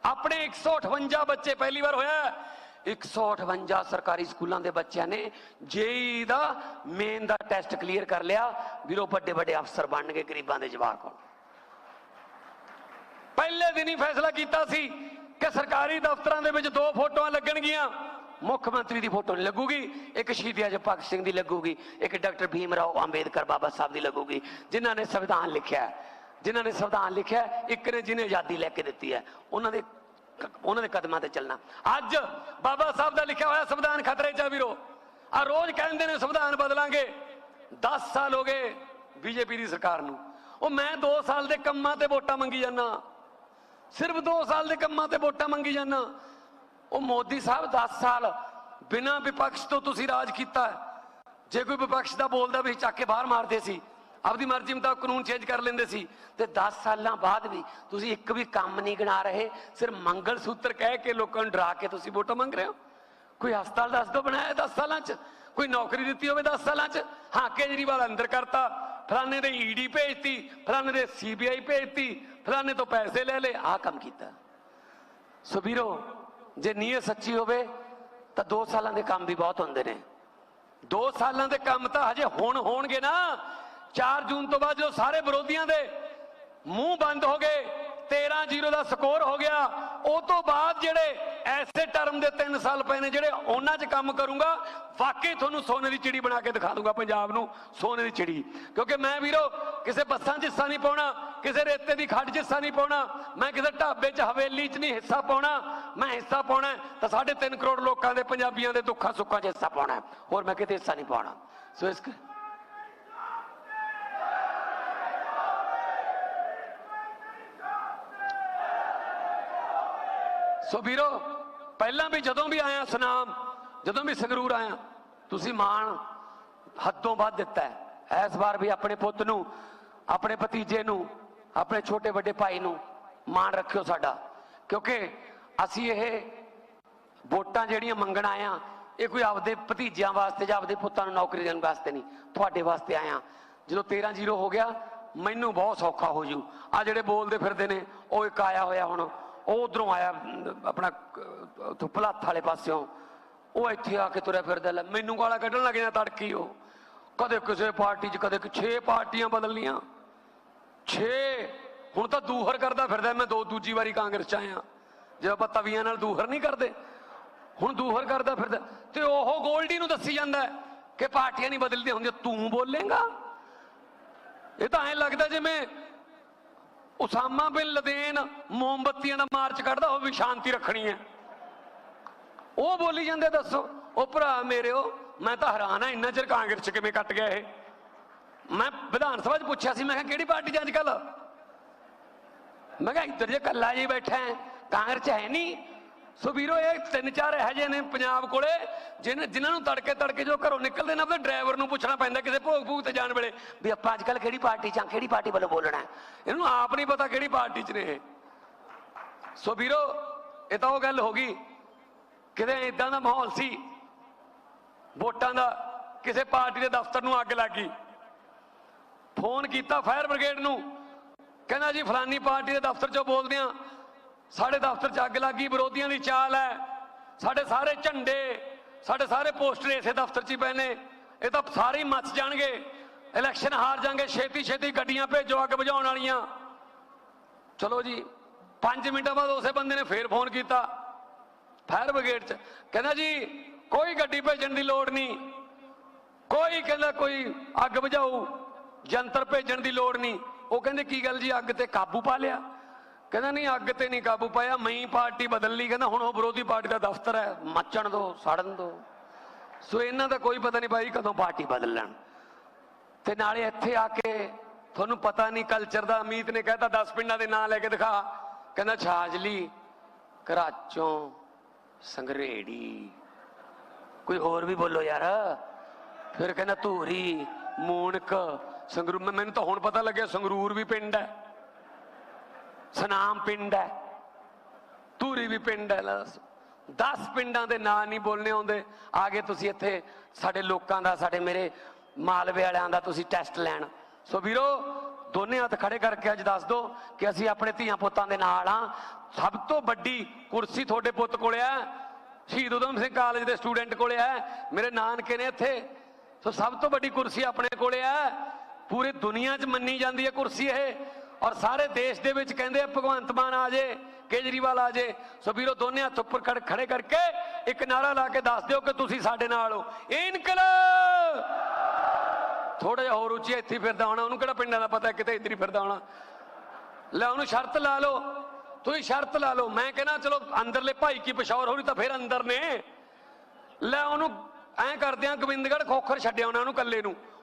ਆਪਣੇ 158 ਬੱਚੇ ਪਹਿਲੀ ਵਾਰ ਹੋਇਆ 158 ਸਰਕਾਰੀ ਸਕੂਲਾਂ ਦੇ ਬੱਚਿਆਂ ਨੇ ਜੇਈ ਦਾ ਮੇਨ ਦਾ ਟੈਸਟ ਕਲੀਅਰ ਕਰ ਲਿਆ। ਵੀਰੋ ਵੱਡੇ ਵੱਡੇ ਅਫਸਰ ਬਣ ਗਏ ਗਰੀਬਾਂ ਦੇ ਜਵਾਕ ਹੁਣ। ਪਹਿਲੇ ਦਿਨ ਹੀ ਫੈਸਲਾ ਕੀਤਾ ਸੀ ਕਿ ਸਰਕਾਰੀ ਦਫ਼ਤਰਾਂ ਦੇ ਵਿੱਚ ਦੋ ਫੋਟੋਆਂ ਲੱਗਣਗੀਆਂ। ਮੁੱਖ ਮੰਤਰੀ ਦੀ ਫੋਟੋ ਨਹੀਂ ਲੱਗੂਗੀ ਇੱਕ ਸ਼ਹੀਦ ਆਜਮ ਭਗਤ ਸਿੰਘ ਦੀ ਲੱਗੂਗੀ ਇੱਕ ਡਾਕਟਰ ਭੀਮ ਰਾਓ ਅੰਬੇਦਕਰ ਬਾਬਾ ਸਾਹਿਬ ਦੀ ਲੱਗੂਗੀ ਜਿਨ੍ਹਾਂ ਨੇ ਸੰਵਿਧਾਨ ਲਿਖਿਆ। ਹੈ, ਜਿਨ੍ਹਾਂ ਨੇ ਸੰਵਿਧਾਨ ਲਿਖਿਆ ਇੱਕ ਨੇ ਜਿਹਨੇ ਆਜ਼ਾਦੀ ਲੈ ਕੇ ਦਿੱਤੀ ਹੈ। ਉਹਨਾਂ ਦੇ ਉਹਨਾਂ ਦੇ ਕਦਮਾਂ ਤੇ ਚੱਲਣਾ। ਅੱਜ ਬਾਬਾ ਸਾਹਿਬ ਦਾ ਲਿਖਿਆ ਹੋਇਆ ਸੰਵਿਧਾਨ ਖਤਰੇ 'ਚ ਆ ਵੀਰੋ। ਆ ਰੋਜ਼ ਕਹਿੰਦੇ ਨੇ ਸੰਵਿਧਾਨ ਬਦਲਾਂਗੇ। 10 ਸਾਲ ਹੋ ਗਏ ਬੀਜੇਪੀ ਦੀ ਸਰਕਾਰ ਨੂੰ। ਉਹ ਮੈਂ 2 ਸਾਲ ਦੇ ਕੰਮਾਂ ਤੇ ਵੋਟਾਂ ਮੰਗੀ ਜਾਂਦਾ। ਸਿਰਫ 2 ਸਾਲ ਦੇ ਕੰਮਾਂ ਤੇ ਵੋਟਾਂ ਮੰਗੀ ਜਾਂਦਾ। ਉਹ ਮੋਦੀ ਸਾਹਿਬ 10 ਸਾਲ ਬਿਨਾਂ ਵਿਪਕਸ਼ ਤੋਂ ਤੁਸੀਂ ਰਾਜ ਕੀਤਾ। ਜੇ ਕੋਈ ਵਿਪਕਸ਼ ਦਾ ਬੋਲਦਾ ਵੀ ਚੱਕ ਕੇ ਬਾਹਰ ਮਾਰਦੇ ਸੀ ਆਪਦੀ ਮਰਜ਼ੀ ਮੁਤਾਬਕ ਕਾਨੂੰਨ ਚੇਂਜ ਕਰ ਲੈਂਦੇ ਸੀ। ਤੇ 10 ਸਾਲਾਂ ਬਾਅਦ ਵੀ ਤੁਸੀਂ ਇੱਕ ਵੀ ਕੰਮ ਨਹੀਂ ਗਿਣਾ ਰਹੇ, ਸਿਰਫ ਮੰਗਲ ਸੂਤਰ ਕਹਿ ਕੇ ਲੋਕਾਂ ਨੂੰ ਡਰਾ ਕੇ ਤੁਸੀਂ ਵੋਟਾਂ ਮੰਗ ਰਹੇ ਹੋ। ਕੋਈ ਹਸਪਤਾਲ ਦੱਸ ਦੋ ਬਣਾਇਆ 10 ਸਾਲਾਂ 'ਚ, ਕੋਈ ਨੌਕਰੀ ਦਿੱਤੀ ਹੋਵੇ 10 ਸਾਲਾਂ 'ਚ। ਹਾਂ, ਕੇਜਰੀਵਾਲ ਅੰਦਰ ਕਰਤਾ, ਫਲਾਣੇ ਦੇ ਈਡੀ ਭੇਜਤੀ, ਫਲਾਣੇ ਦੇ ਸੀਬੀਆਈ ਭੇਜਤੀ, ਫਲਾਣੇ ਤੋਂ ਪੈਸੇ ਲੈ ਲਏ, ਆਹ ਕੰਮ ਕੀਤਾ। ਸੋ ਵੀਰੋ, ਜੇ ਨੀਅਤ ਸੱਚੀ ਹੋਵੇ, ਤਾਂ 2 ਸਾਲਾਂ ਦੇ ਕੰਮ ਵੀ ਬਹੁਤ ਹੁੰਦੇ ਨੇ। 2 ਸਾਲਾਂ ਦੇ ਕੰਮ ਤਾਂ ਹਜੇ ਹੁਣ ਹੋਣਗੇ ਨਾ। 4 ਜੂਨ ਤੋਂ ਬਾਅਦ ਜਦੋਂ ਸਾਰੇ ਵਿਰੋਧੀਆਂ ਦੇ ਮੂੰਹ ਬੰਦ ਹੋ ਗਏ 13-0 ਦਾ ਸਕੋਰ ਹੋ ਗਿਆ। ਉਹ ਤੋਂ ਬਾਅਦ ਜਿਹੜੇ ਐਸੇ ਟਰਮ ਦੇ 3 ਸਾਲ ਪਏ ਨੇ, ਜਿਹੜੇ ਉਹਨਾਂ 'ਚ ਕੰਮ ਕਰੂੰਗਾ, ਵਾਕਈ ਤੁਹਾਨੂੰ ਸੋਨੇ ਦੀ ਚਿੜੀ ਬਣਾ ਕੇ ਦਿਖਾ ਦੂੰਗਾ ਪੰਜਾਬ ਨੂੰ, ਸੋਨੇ ਦੀ ਚਿੜੀ। ਕਿਉਂਕਿ ਮੈਂ ਵੀਰੋ, ਕਿਸੇ ਬੱਸਾਂ 'ਚ ਹਿੱਸਾ ਨਹੀਂ ਪਾਉਣਾ, ਕਿਸੇ ਰੇਤੇ ਦੀ ਖੱਡ 'ਚ ਹਿੱਸਾ ਨਹੀਂ ਪਾਉਣਾ, ਮੈਂ ਕਿਸੇ ਢਾਬੇ 'ਚ, ਹਵੇਲੀ 'ਚ ਨਹੀਂ ਹਿੱਸਾ ਪਾਉਣਾ, ਮੈਂ ਹਿੱਸਾ ਪਾਉਣਾ ਹੈ, ਤਾਂ 3.5 ਕਰੋੜ ਲੋਕਾਂ ਦੇ ਪੰਜਾਬੀਆਂ ਦੇ ਦੁੱਖਾਂ ਸੁੱਖਾਂ 'ਚ ਹਿੱਸਾ ਪਾਉਣਾ ਹੋਰ ਮੈਂ ਕਿਤੇ ਹਿੱਸਾ ਨਹੀਂ ਪਾਉਣਾ। ਸੋ ਇਸ ਸੋ ਵੀਰੋ, ਪਹਿਲਾਂ ਵੀ ਜਦੋਂ ਵੀ ਆਇਆ ਸੁਨਾਮ, ਜਦੋਂ ਵੀ ਸੰਗਰੂਰ ਆਇਆ, ਤੁਸੀਂ ਮਾਣ ਹੱਦੋਂ ਵੱਧ ਦਿੱਤਾ ਹੈ। ਇਸ ਵਾਰ ਵੀ ਆਪਣੇ ਪੁੱਤ ਨੂੰ, ਆਪਣੇ ਭਤੀਜੇ ਨੂੰ, ਆਪਣੇ ਛੋਟੇ ਵੱਡੇ ਭਾਈ ਨੂੰ ਮਾਣ ਰੱਖਿਓ ਸਾਡਾ। ਕਿਉਂਕਿ ਅਸੀਂ ਇਹ ਵੋਟਾਂ ਜਿਹੜੀਆਂ ਮੰਗਣ ਆਇਆ ਇਹ ਕੋਈ ਆਪਦੇ ਭਤੀਜਿਆਂ ਵਾਸਤੇ ਜਾਂ ਆਪਦੇ ਪੁੱਤਾਂ ਨੂੰ ਨੌਕਰੀ ਦੇਣ ਵਾਸਤੇ ਨਹੀਂ। ਤੁਹਾਡੇ ਵਾਸਤੇ ਆਇਆ ਜਦੋਂ 13-0 ਹੋ ਗਿਆ, ਮੈਨੂੰ ਬਹੁਤ ਸੌਖਾ ਹੋ ਜੂ। ਆ ਜਿਹੜੇ ਬੋਲਦੇ ਫਿਰਦੇ ਨੇ, ਉਹ ਇੱਕ ਆਇਆ ਹੋਇਆ ਹੁਣ। ਉਹ ਉਧਰੋਂ ਆਇਆ ਅਮ, ਆਪਣਾ ਥੁਪਲਾਥ ਵਾਲੇ ਪਾਸਿਓਂ। ਉਹ ਇੱਥੇ ਆ ਕੇ ਤੁਰਿਆ ਫਿਰਦਾ ਲੈ ਮੈਨੂੰ ਗਾਲਾਂ ਕੱਢਣ ਲੱਗ ਜਾਂਦਾ ਤੜਕੀ ਉਹ। ਕਦੇ ਕਿਸੇ ਪਾਰਟੀ 'ਚ ਕਦੇ 6 ਪਾਰਟੀਆਂ ਬਦਲਣੀਆਂ। 6 ਹੁਣ ਤਾਂ ਦੂਹਰ ਕਰਦਾ ਫਿਰਦਾ ਮੈਂ ਦੋ ਦੂਜੀ ਵਾਰੀ ਕਾਂਗਰਸ 'ਚ ਆਇਆ। ਜੇ ਆਪਾਂ ਤਵੀਆਂ ਨਾਲ ਦੂਹਰ ਨਹੀਂ ਕਰਦੇ ਹੁਣ ਦੂਹਰ ਕਰਦਾ ਫਿਰਦਾ। ਤੇ ਉਹ ਗੋਲਡੀ ਨੂੰ ਦੱਸੀ ਜਾਂਦਾ ਕਿ ਪਾਰਟੀਆਂ ਨਹੀਂ ਬਦਲਦੀਆਂ ਹੁੰਦੀਆਂ ਤੂੰ ਬੋਲੇਗਾ? ਇਹ ਤਾਂ ਐਂ ਲੱਗਦਾ ਜਿਵੇਂ ਉਸਾਮਾ ਬਿਨ ਲਦੇਨ ਮੋਮਬੱਤੀਆਂ ਦਾ ਮਾਰਚ ਕੱਢਦਾ, ਉਹ ਵੀ ਸ਼ਾਂਤੀ ਰੱਖਣੀ ਹੈ। ਉਹ ਬੋਲੀ ਜਾਂਦੇ, ਦੱਸੋ, ਉਹ ਭਰਾ ਮੇਰਿਓ, ਮੈਂ ਤਾਂ ਹੈਰਾਨ ਆ ਇੰਨਾ ਚਿਰ ਕਾਂਗਰਸ ਚ ਕਿਵੇਂ ਕੱਟ ਗਿਆ ਇਹ? ਮੈਂ ਵਿਧਾਨ ਸਭਾ 'ਚ ਪੁੱਛਿਆ ਸੀ, ਮੈਂ ਕਿਹਾ, ਕਿਹੜੀ ਪਾਰਟੀ 'ਚ ਅੱਜ ਕੱਲ ਮੈਂ ਕਿਹਾ, ਇੱਧਰ ਜੇ ਕੱਲਾ ਜੀ ਬੈਠਾ ਹੈ, ਕਾਂਗਰਸ 'ਚ ਹੈ ਨਹੀਂ ਸੋ ਵੀਰੋ, ਇਹ ਤਿੰਨ ਚਾਰ ਇਹੋ ਜਿਹੇ ਨੇ ਪੰਜਾਬ ਕੋਲੇ, ਜਿਨ, ਜਿਨ੍ਹਾਂ ਨੂੰ ਤੜਕੇ ਤੜਕੇ ਜੋ ਘਰੋਂ ਨਿਕਲਦੇ ਨੇ, ਆਪਣੇ ਡਰਾਈਵਰ ਨੂੰ ਪੁੱਛਣਾ ਪੈਂਦਾ ਕਿਸੇ ਭੋਗ ਭੂਗ ਤੇ ਜਾਣ ਵੇਲੇ ਵੀ ਆਪਾਂ ਅੱਜ ਕੱਲ ਕਿਹੜੀ ਪਾਰਟੀ 'ਚ ਆ, ਕਿਹੜੀ ਪਾਰਟੀ ਵੱਲੋਂ ਬੋਲਣਾ ਇਹਨੂੰ ਆਪ ਨਹੀਂ ਪਤਾ ਕਿਹੜੀ ਪਾਰਟੀ 'ਚ ਨੇ ਇਹ। ਸੋ ਵੀਰੋ, ਇਹ ਤਾਂ ਉਹ ਗੱਲ ਹੋ ਗਈ, ਕਿਤੇ ਇਦਾਂ ਦਾ ਮਾਹੌਲ ਸੀ, ਵੋਟਾਂ ਦਾ, ਕਿਸੇ ਪਾਰਟੀ ਦੇ ਦਫ਼ਤਰ ਨੂੰ ਅੱਗ ਲੱਗ ਗਈ। ਫੋਨ ਕੀਤਾ ਫਾਇਰ ਬ੍ਰਿਗੇਡ ਨੂੰ, ਕਹਿੰਦਾ ਜੀ ਫਲਾਨੀ ਪਾਰਟੀ ਦੇ ਦਫ਼ਤਰ 'ਚੋਂ ਬੋਲਦੇ ਆ ਸਾਡੇ ਦਫ਼ਤਰ 'ਚ ਅੱਗ ਲੱਗ ਗਈ ਵਿਰੋਧੀਆਂ ਦੀ ਚਾਲ ਹੈ। ਸਾਡੇ ਸਾਰੇ ਝੰਡੇ, ਸਾਡੇ ਸਾਰੇ ਪੋਸਟਰ ਇਸੇ ਦਫ਼ਤਰ 'ਚ ਹੀ ਪਏ ਨੇ। ਇਹ ਤਾਂ ਸਾਰੇ ਹੀ ਮੱਚ ਜਾਣਗੇ। ਇਲੈਕਸ਼ਨ ਹਾਰ ਜਾਣਗੇ ਛੇਤੀ ਛੇਤੀ ਗੱਡੀਆਂ ਭੇਜੋ ਅੱਗ ਬੁਝਾਉਣ ਵਾਲੀਆਂ। ਚਲੋ ਜੀ 5 ਮਿੰਟਾਂ ਬਾਅਦ ਉਸੇ ਬੰਦੇ ਨੇ ਫੇਰ ਫੋਨ ਕੀਤਾ, ਫਾਇਰ ਬ੍ਰਿਗੇਡ ਚ। ਕਹਿੰਦਾ ਜੀ, ਕੋਈ ਗੱਡੀ ਭੇਜਣ ਦੀ ਲੋੜ ਨਹੀਂ। ਕੋਈ ਕਹਿੰਦਾ ਕੋਈ ਅੱਗ ਬੁਝਾਊ ਯੰਤਰ ਭੇਜਣ ਦੀ ਲੋੜ ਨਹੀਂ। ਉਹ ਕਹਿੰਦੇ, ਕੀ ਗੱਲ ਜੀ, ਅੱਗ ਤੇ ਕਾਬੂ ਪਾ ਲਿਆ? ਕਹਿੰਦਾ ਨਹੀਂ, ਅੱਗ ਤੇ ਨਹੀਂ ਕਾਬੂ ਪਾਇਆ ਮਈ ਪਾਰਟੀ ਬਦਲ ਲਈ। ਕਹਿੰਦਾ ਹੁਣ ਉਹ ਵਿਰੋਧੀ ਪਾਰਟੀ ਦਾ ਦਫ਼ਤਰ ਹੈ, ਮੱਚਣ ਦੋ, ਸਾੜਨ ਦੋ। ਸੋ ਇਹਨਾਂ ਦਾ ਕੋਈ ਪਤਾ ਨਹੀਂ ਭਾਈ ਕਦੋਂ ਪਾਰਟੀ ਬਦਲ ਲੈਣ। ਤੇ ਨਾਲੇ ਇੱਥੇ ਆ ਕੇ ਤੁਹਾਨੂੰ ਪਤਾ ਨਹੀਂ ਕਲਚਰ ਦਾ, ਅਮੀਤ ਨੇ ਕਹਿਤਾ 10 ਪਿੰਡਾਂ ਦੇ ਨਾਂ ਲੈ ਕੇ ਦਿਖਾ। ਕਹਿੰਦਾ ਛਾਜਲੀ ਕਰਾਚੋਂ ਸੰਗਰੇੜੀ। ਕੋਈ ਹੋਰ ਵੀ ਬੋਲੋ ਯਾਰ। ਫਿਰ ਕਹਿੰਦਾ ਧੂਰੀ ਮੂਣਕ ਸੰਗਰੂਰ ਮੈਨੂੰ ਤਾਂ ਹੁਣ ਪਤਾ ਲੱਗਿਆ ਸੰਗਰੂਰ ਵੀ ਪਿੰਡ ਹੈ। ਸਨਾਮ ਪਿੰਡ ਹੈ। ਧੂਰੀ ਵੀ ਪਿੰਡ ਹੈ 10 ਪਿੰਡਾਂ ਦੇ ਨਾਂ ਨਹੀਂ ਬੋਲਣੇ ਆਉਂਦੇ। ਆਗੇ ਤੁਸੀਂ ਇੱਥੇ ਸਾਡੇ ਲੋਕਾਂ ਦਾ, ਸਾਡੇ ਮੇਰੇ ਮਾਲਵੇ ਵਾਲਿਆਂ ਦਾ ਤੁਸੀਂ ਟੈਸਟ ਲੈਣ। ਸੋ ਵੀਰੋ, ਦੋਨੇ ਹੱਥ ਖੜੇ ਕਰਕੇ ਅੱਜ ਦੱਸ ਦਿਓ ਕਿ ਅਸੀਂ ਆਪਣੇ ਧੀਆਂ ਪੁੱਤਾਂ ਦੇ ਨਾਲ ਆ ਸਭ ਤੋਂ ਵੱਡੀ ਕੁਰਸੀ ਤੁਹਾਡੇ ਪੁੱਤ ਕੋਲੇ ਆ ਸ਼ਹੀਦ ਉਦਮ ਸਿੰਘ ਕਾਲਜ ਦੇ ਸਟੂਡੈਂਟ ਕੋਲੇ ਆ ਮੇਰੇ ਨਾਨਕੇ ਨੇ ਇੱਥੇ। ਸੋ ਸਭ ਤੋਂ ਵੱਡੀ ਕੁਰਸੀ ਆਪਣੇ ਕੋਲੇ ਆ ਪੂਰੀ ਦੁਨੀਆ 'ਚ ਮੰਨੀ ਜਾਂਦੀ ਹੈ ਕੁਰਸੀ ਇਹ। ਔਰ ਸਾਰੇ ਦੇਸ਼ ਦੇ ਵਿੱਚ ਕਹਿੰਦੇ ਆ, ਭਗਵੰਤ ਮਾਨ ਆ ਜੇ, ਕੇਜਰੀਵਾਲ ਆ ਜੇ। ਸੋ ਵੀਰੋ, ਦੋਨੇ ਹੱਥ ਉੱਪਰ ਖੜ- ਖੜੇ ਕਰਕੇ ਇੱਕ ਨਾਰਾ ਲਾ ਕੇ ਦੱਸ ਦਿਓ ਕਿ ਤੁਸੀਂ ਸਾਡੇ ਨਾਲ ਹੋ। ਇਨਕਲਾਬ! ਥੋੜਾ ਜਿਹਾ ਹੋਰ ਉੱਚੀ ਇੱਥੇ ਫਿਰਦਾ ਹੋਣਾ। ਉਹਨੂੰ ਕਿਹੜਾ ਪਿੰਡਾਂ ਦਾ ਪਤਾ, ਕਿਤੇ ਇੱਧਰ ਹੀ ਫਿਰਦਾ ਹੋਣਾ। ਲੈ, ਉਹਨੂੰ ਸ਼ਰਤ ਲਾ ਲਓ। ਤੁਸੀਂ ਸ਼ਰਤ ਲਾ ਲਓ। ਮੈਂ ਕਹਿੰਦਾ, ਚਲੋ, ਅੰਦਰਲੇ ਭਾਈ ਕੀ ਪਿਸ਼ੌਰ ਹੋਣੀ ਤਾਂ ਫਿਰ ਅੰਦਰ ਨੇ। ਲੈ, ਉਹਨੂੰ ਐਂ ਕਰਦੇ ਆ, ਗੋਬਿੰਦਗੜ੍ਹ ਖੋਖਰ ਛੱਡਿਆ ਉਹਨਾਂ ਨੂੰ ਕੱਲੇ ਨੂੰ।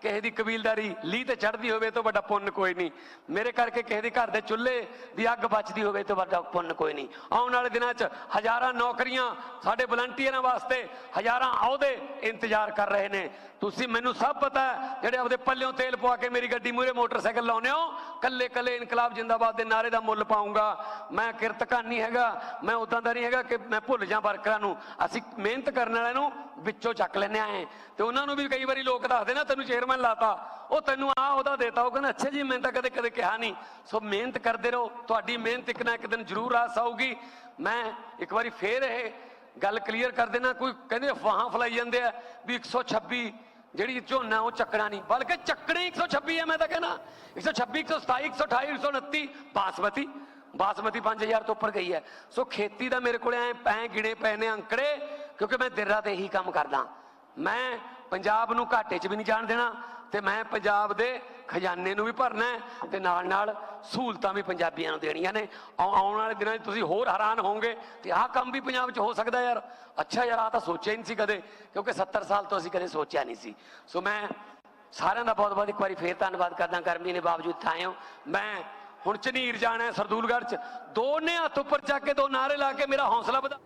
ਕਿਸੇ ਦੀ ਕਬੀਲਦਾਰੀ ਲੀ ਤੇ ਚੜਦੀ ਹੋਵੇ ਤਾਂ ਵੱਡਾ ਪੁੰਨ ਕੋਈ ਨਹੀਂ। ਮੇਰੇ ਕਰਕੇ ਕਿਸੇ ਦੇ ਘਰ ਦੇ ਚੁੱਲ੍ਹੇ ਦੀ ਅੱਗ ਬਚਦੀ ਹੋਵੇ ਤਾਂ ਵੱਡਾ ਪੁੰਨ ਕੋਈ ਨਹੀਂ। ਆਉਣ ਵਾਲੇ ਦਿਨਾਂ 'ਚ ਹਜ਼ਾਰਾਂ ਨੌਕਰੀਆਂ ਸਾਡੇ ਵਲੰਟੀਅਰਾਂ ਵਾਸਤੇ, ਹਜ਼ਾਰਾਂ ਅਹੁਦੇ ਇੰਤਜ਼ਾਰ ਕਰ ਰਹੇ ਨੇ। ਤੁਸੀਂ ਮੈਨੂੰ ਸਭ ਪਤਾ ਜਿਹੜੇ ਆਪਦੇ ਪੱਲਿਓਂ ਤੇਲ ਪਵਾ ਕੇ ਮੇਰੀ ਗੱਡੀ ਮੂਹਰੇ ਮੋਟਰਸਾਈਕਲ ਲਾਉਨੇ ਹੋ ਕੱਲੇ ਕੱਲੇ ਇਨਕਲਾਬ ਜਿੰਦਾਬਾਦ ਦੇ ਨਾਰੇ ਦਾ ਮੁੱਲ ਪਾਉਂਗਾ। ਮੈਂ ਕਿਰਤਕਾਨ ਨਹੀਂ ਹੈਗਾ, ਮੈਂ ਉਦਾਂ ਦਾ ਨਹੀਂ ਹੈਗਾ ਕਿ ਮੈਂ ਭੁੱਲ ਜਾ ਵਰਕਰਾਂ ਨੂੰ। ਅਸੀਂ ਮਿਹਨਤ ਕਰਨ ਵਾਲਿਆਂ ਨੂੰ ਵਿੱਚੋਂ ਚੱਕ ਲੈਨੇ ਆਏ ਤੇ ਉਹਨਾਂ ਨੂੰ ਵੀ ਕਈ ਵਾਰੀ ਲੋਕ ਦੱਸਦੇ ਨਾ ਤੈਨੂੰ ਚੇਅਰਮੈਨ ਲਾਤਾ। ਉਹ ਤੈਨੂੰ ਆ ਉਹਦਾ ਦੇਤਾ। ਉਹ ਕਹਿੰਦਾ, ਅੱਛਾ ਜੀ, ਮੈਂ ਤਾਂ ਕਦੇ ਕਦੇ ਕਿਹਾ ਨਹੀਂ। ਸੋ ਮਿਹਨਤ ਕਰਦੇ ਰਹੋ। ਤੁਹਾਡੀ ਮਿਹਨਤ ਇੱਕ ਨਾ ਇੱਕ ਦਿਨ ਜ਼ਰੂਰ ਰਾਸ ਆਊਗੀ ਮੈਂ ਇੱਕ ਵਾਰੀ ਫੇਰ ਇਹ ਗੱਲ ਕਲੀਅਰ ਕਰ ਦੇਣਾ ਕੋਈ ਕਹਿੰਦੇ ਅਫਵਾਹਾਂ ਫਲਾਈ ਜਾਂਦੇ ਆ ਵੀ 126 ਜਿਹੜੀ ਝੋਨਾ, ਉਹ ਚੱਕਣਾ ਨਹੀਂ। ਬਲਕਿ ਚੱਕਣੇ 126 ਹੈ ਮੈਂ ਤਾਂ ਕਹਿੰਦਾ। 126 127 128 129 ਬਾਸਮਤੀ। ਬਾਸਮਤੀ 5000 ਤੋਂ ਉੱਪਰ ਗਈ ਹੈ। ਸੋ ਖੇਤੀ ਦਾ ਮੇਰੇ ਕੋਲੇ ਐ ਐ ਗਿਣੇ ਪਏ ਨੇ ਅੰਕੜੇ। ਕਿਉਂਕਿ ਮੈਂ ਦਿਨ ਰਾਤ ਇਹੀ ਕੰਮ ਕਰਦਾ। ਮੈਂ ਪੰਜਾਬ ਨੂੰ ਘਾਟੇ 'ਚ ਵੀ ਨਹੀਂ ਜਾਣ ਦੇਣਾ ਤੇ ਮੈਂ ਪੰਜਾਬ ਦੇ ਖਜ਼ਾਨੇ ਨੂੰ ਵੀ ਭਰਨਾ ਹੈ ਤੇ ਨਾਲ ਨਾਲ ਸਹੂਲਤਾਂ ਵੀ ਪੰਜਾਬੀਆਂ ਨੂੰ ਦੇਣੀਆਂ ਨੇ। ਆਉ- ਆਉਣ ਵਾਲੇ ਦਿਨਾਂ 'ਚ ਤੁਸੀਂ ਹੋਰ ਹੈਰਾਨ ਹੋਵੋਗੇ ਤੇ ਆਹ ਕੰਮ ਵੀ ਪੰਜਾਬ 'ਚ ਹੋ ਸਕਦਾ ਯਾਰ। ਅੱਛਾ ਯਾਰ ਆ ਤਾਂ ਸੋਚਿਆ ਹੀ ਨਹੀਂ ਸੀ ਕਦੇ, ਕਿਉਂਕਿ 70 ਸਾਲ ਤੋਂ ਅਸੀਂ ਕਦੇ ਸੋਚਿਆ ਨਹੀਂ ਸੀ। ਸੋ ਮੈਂ ਸਾਰਿਆਂ ਦਾ ਬਹੁਤ ਬਹੁਤ ਇੱਕ ਵਾਰੀ ਫੇਰ ਧੰਨਵਾਦ ਕਰਦਾ, ਗਰਮੀ ਦੇ ਬਾਵਜੂਦ ਇੱਥੇ ਆਏ ਹੋ। ਮੈਂ ਹੁਣ ਝਨੀਰ ਜਾਣਾ ਸਰਦੂਲਗੜ੍ਹ 'ਚ। ਦੋਨੇ ਹੱਥ ਉੱਪਰ ਚੱਕ ਕੇ ਦੋ ਨਾਰੇ ਲਾ ਕੇ ਮੇਰਾ ਹੌਸਲਾ ਵਧਾ।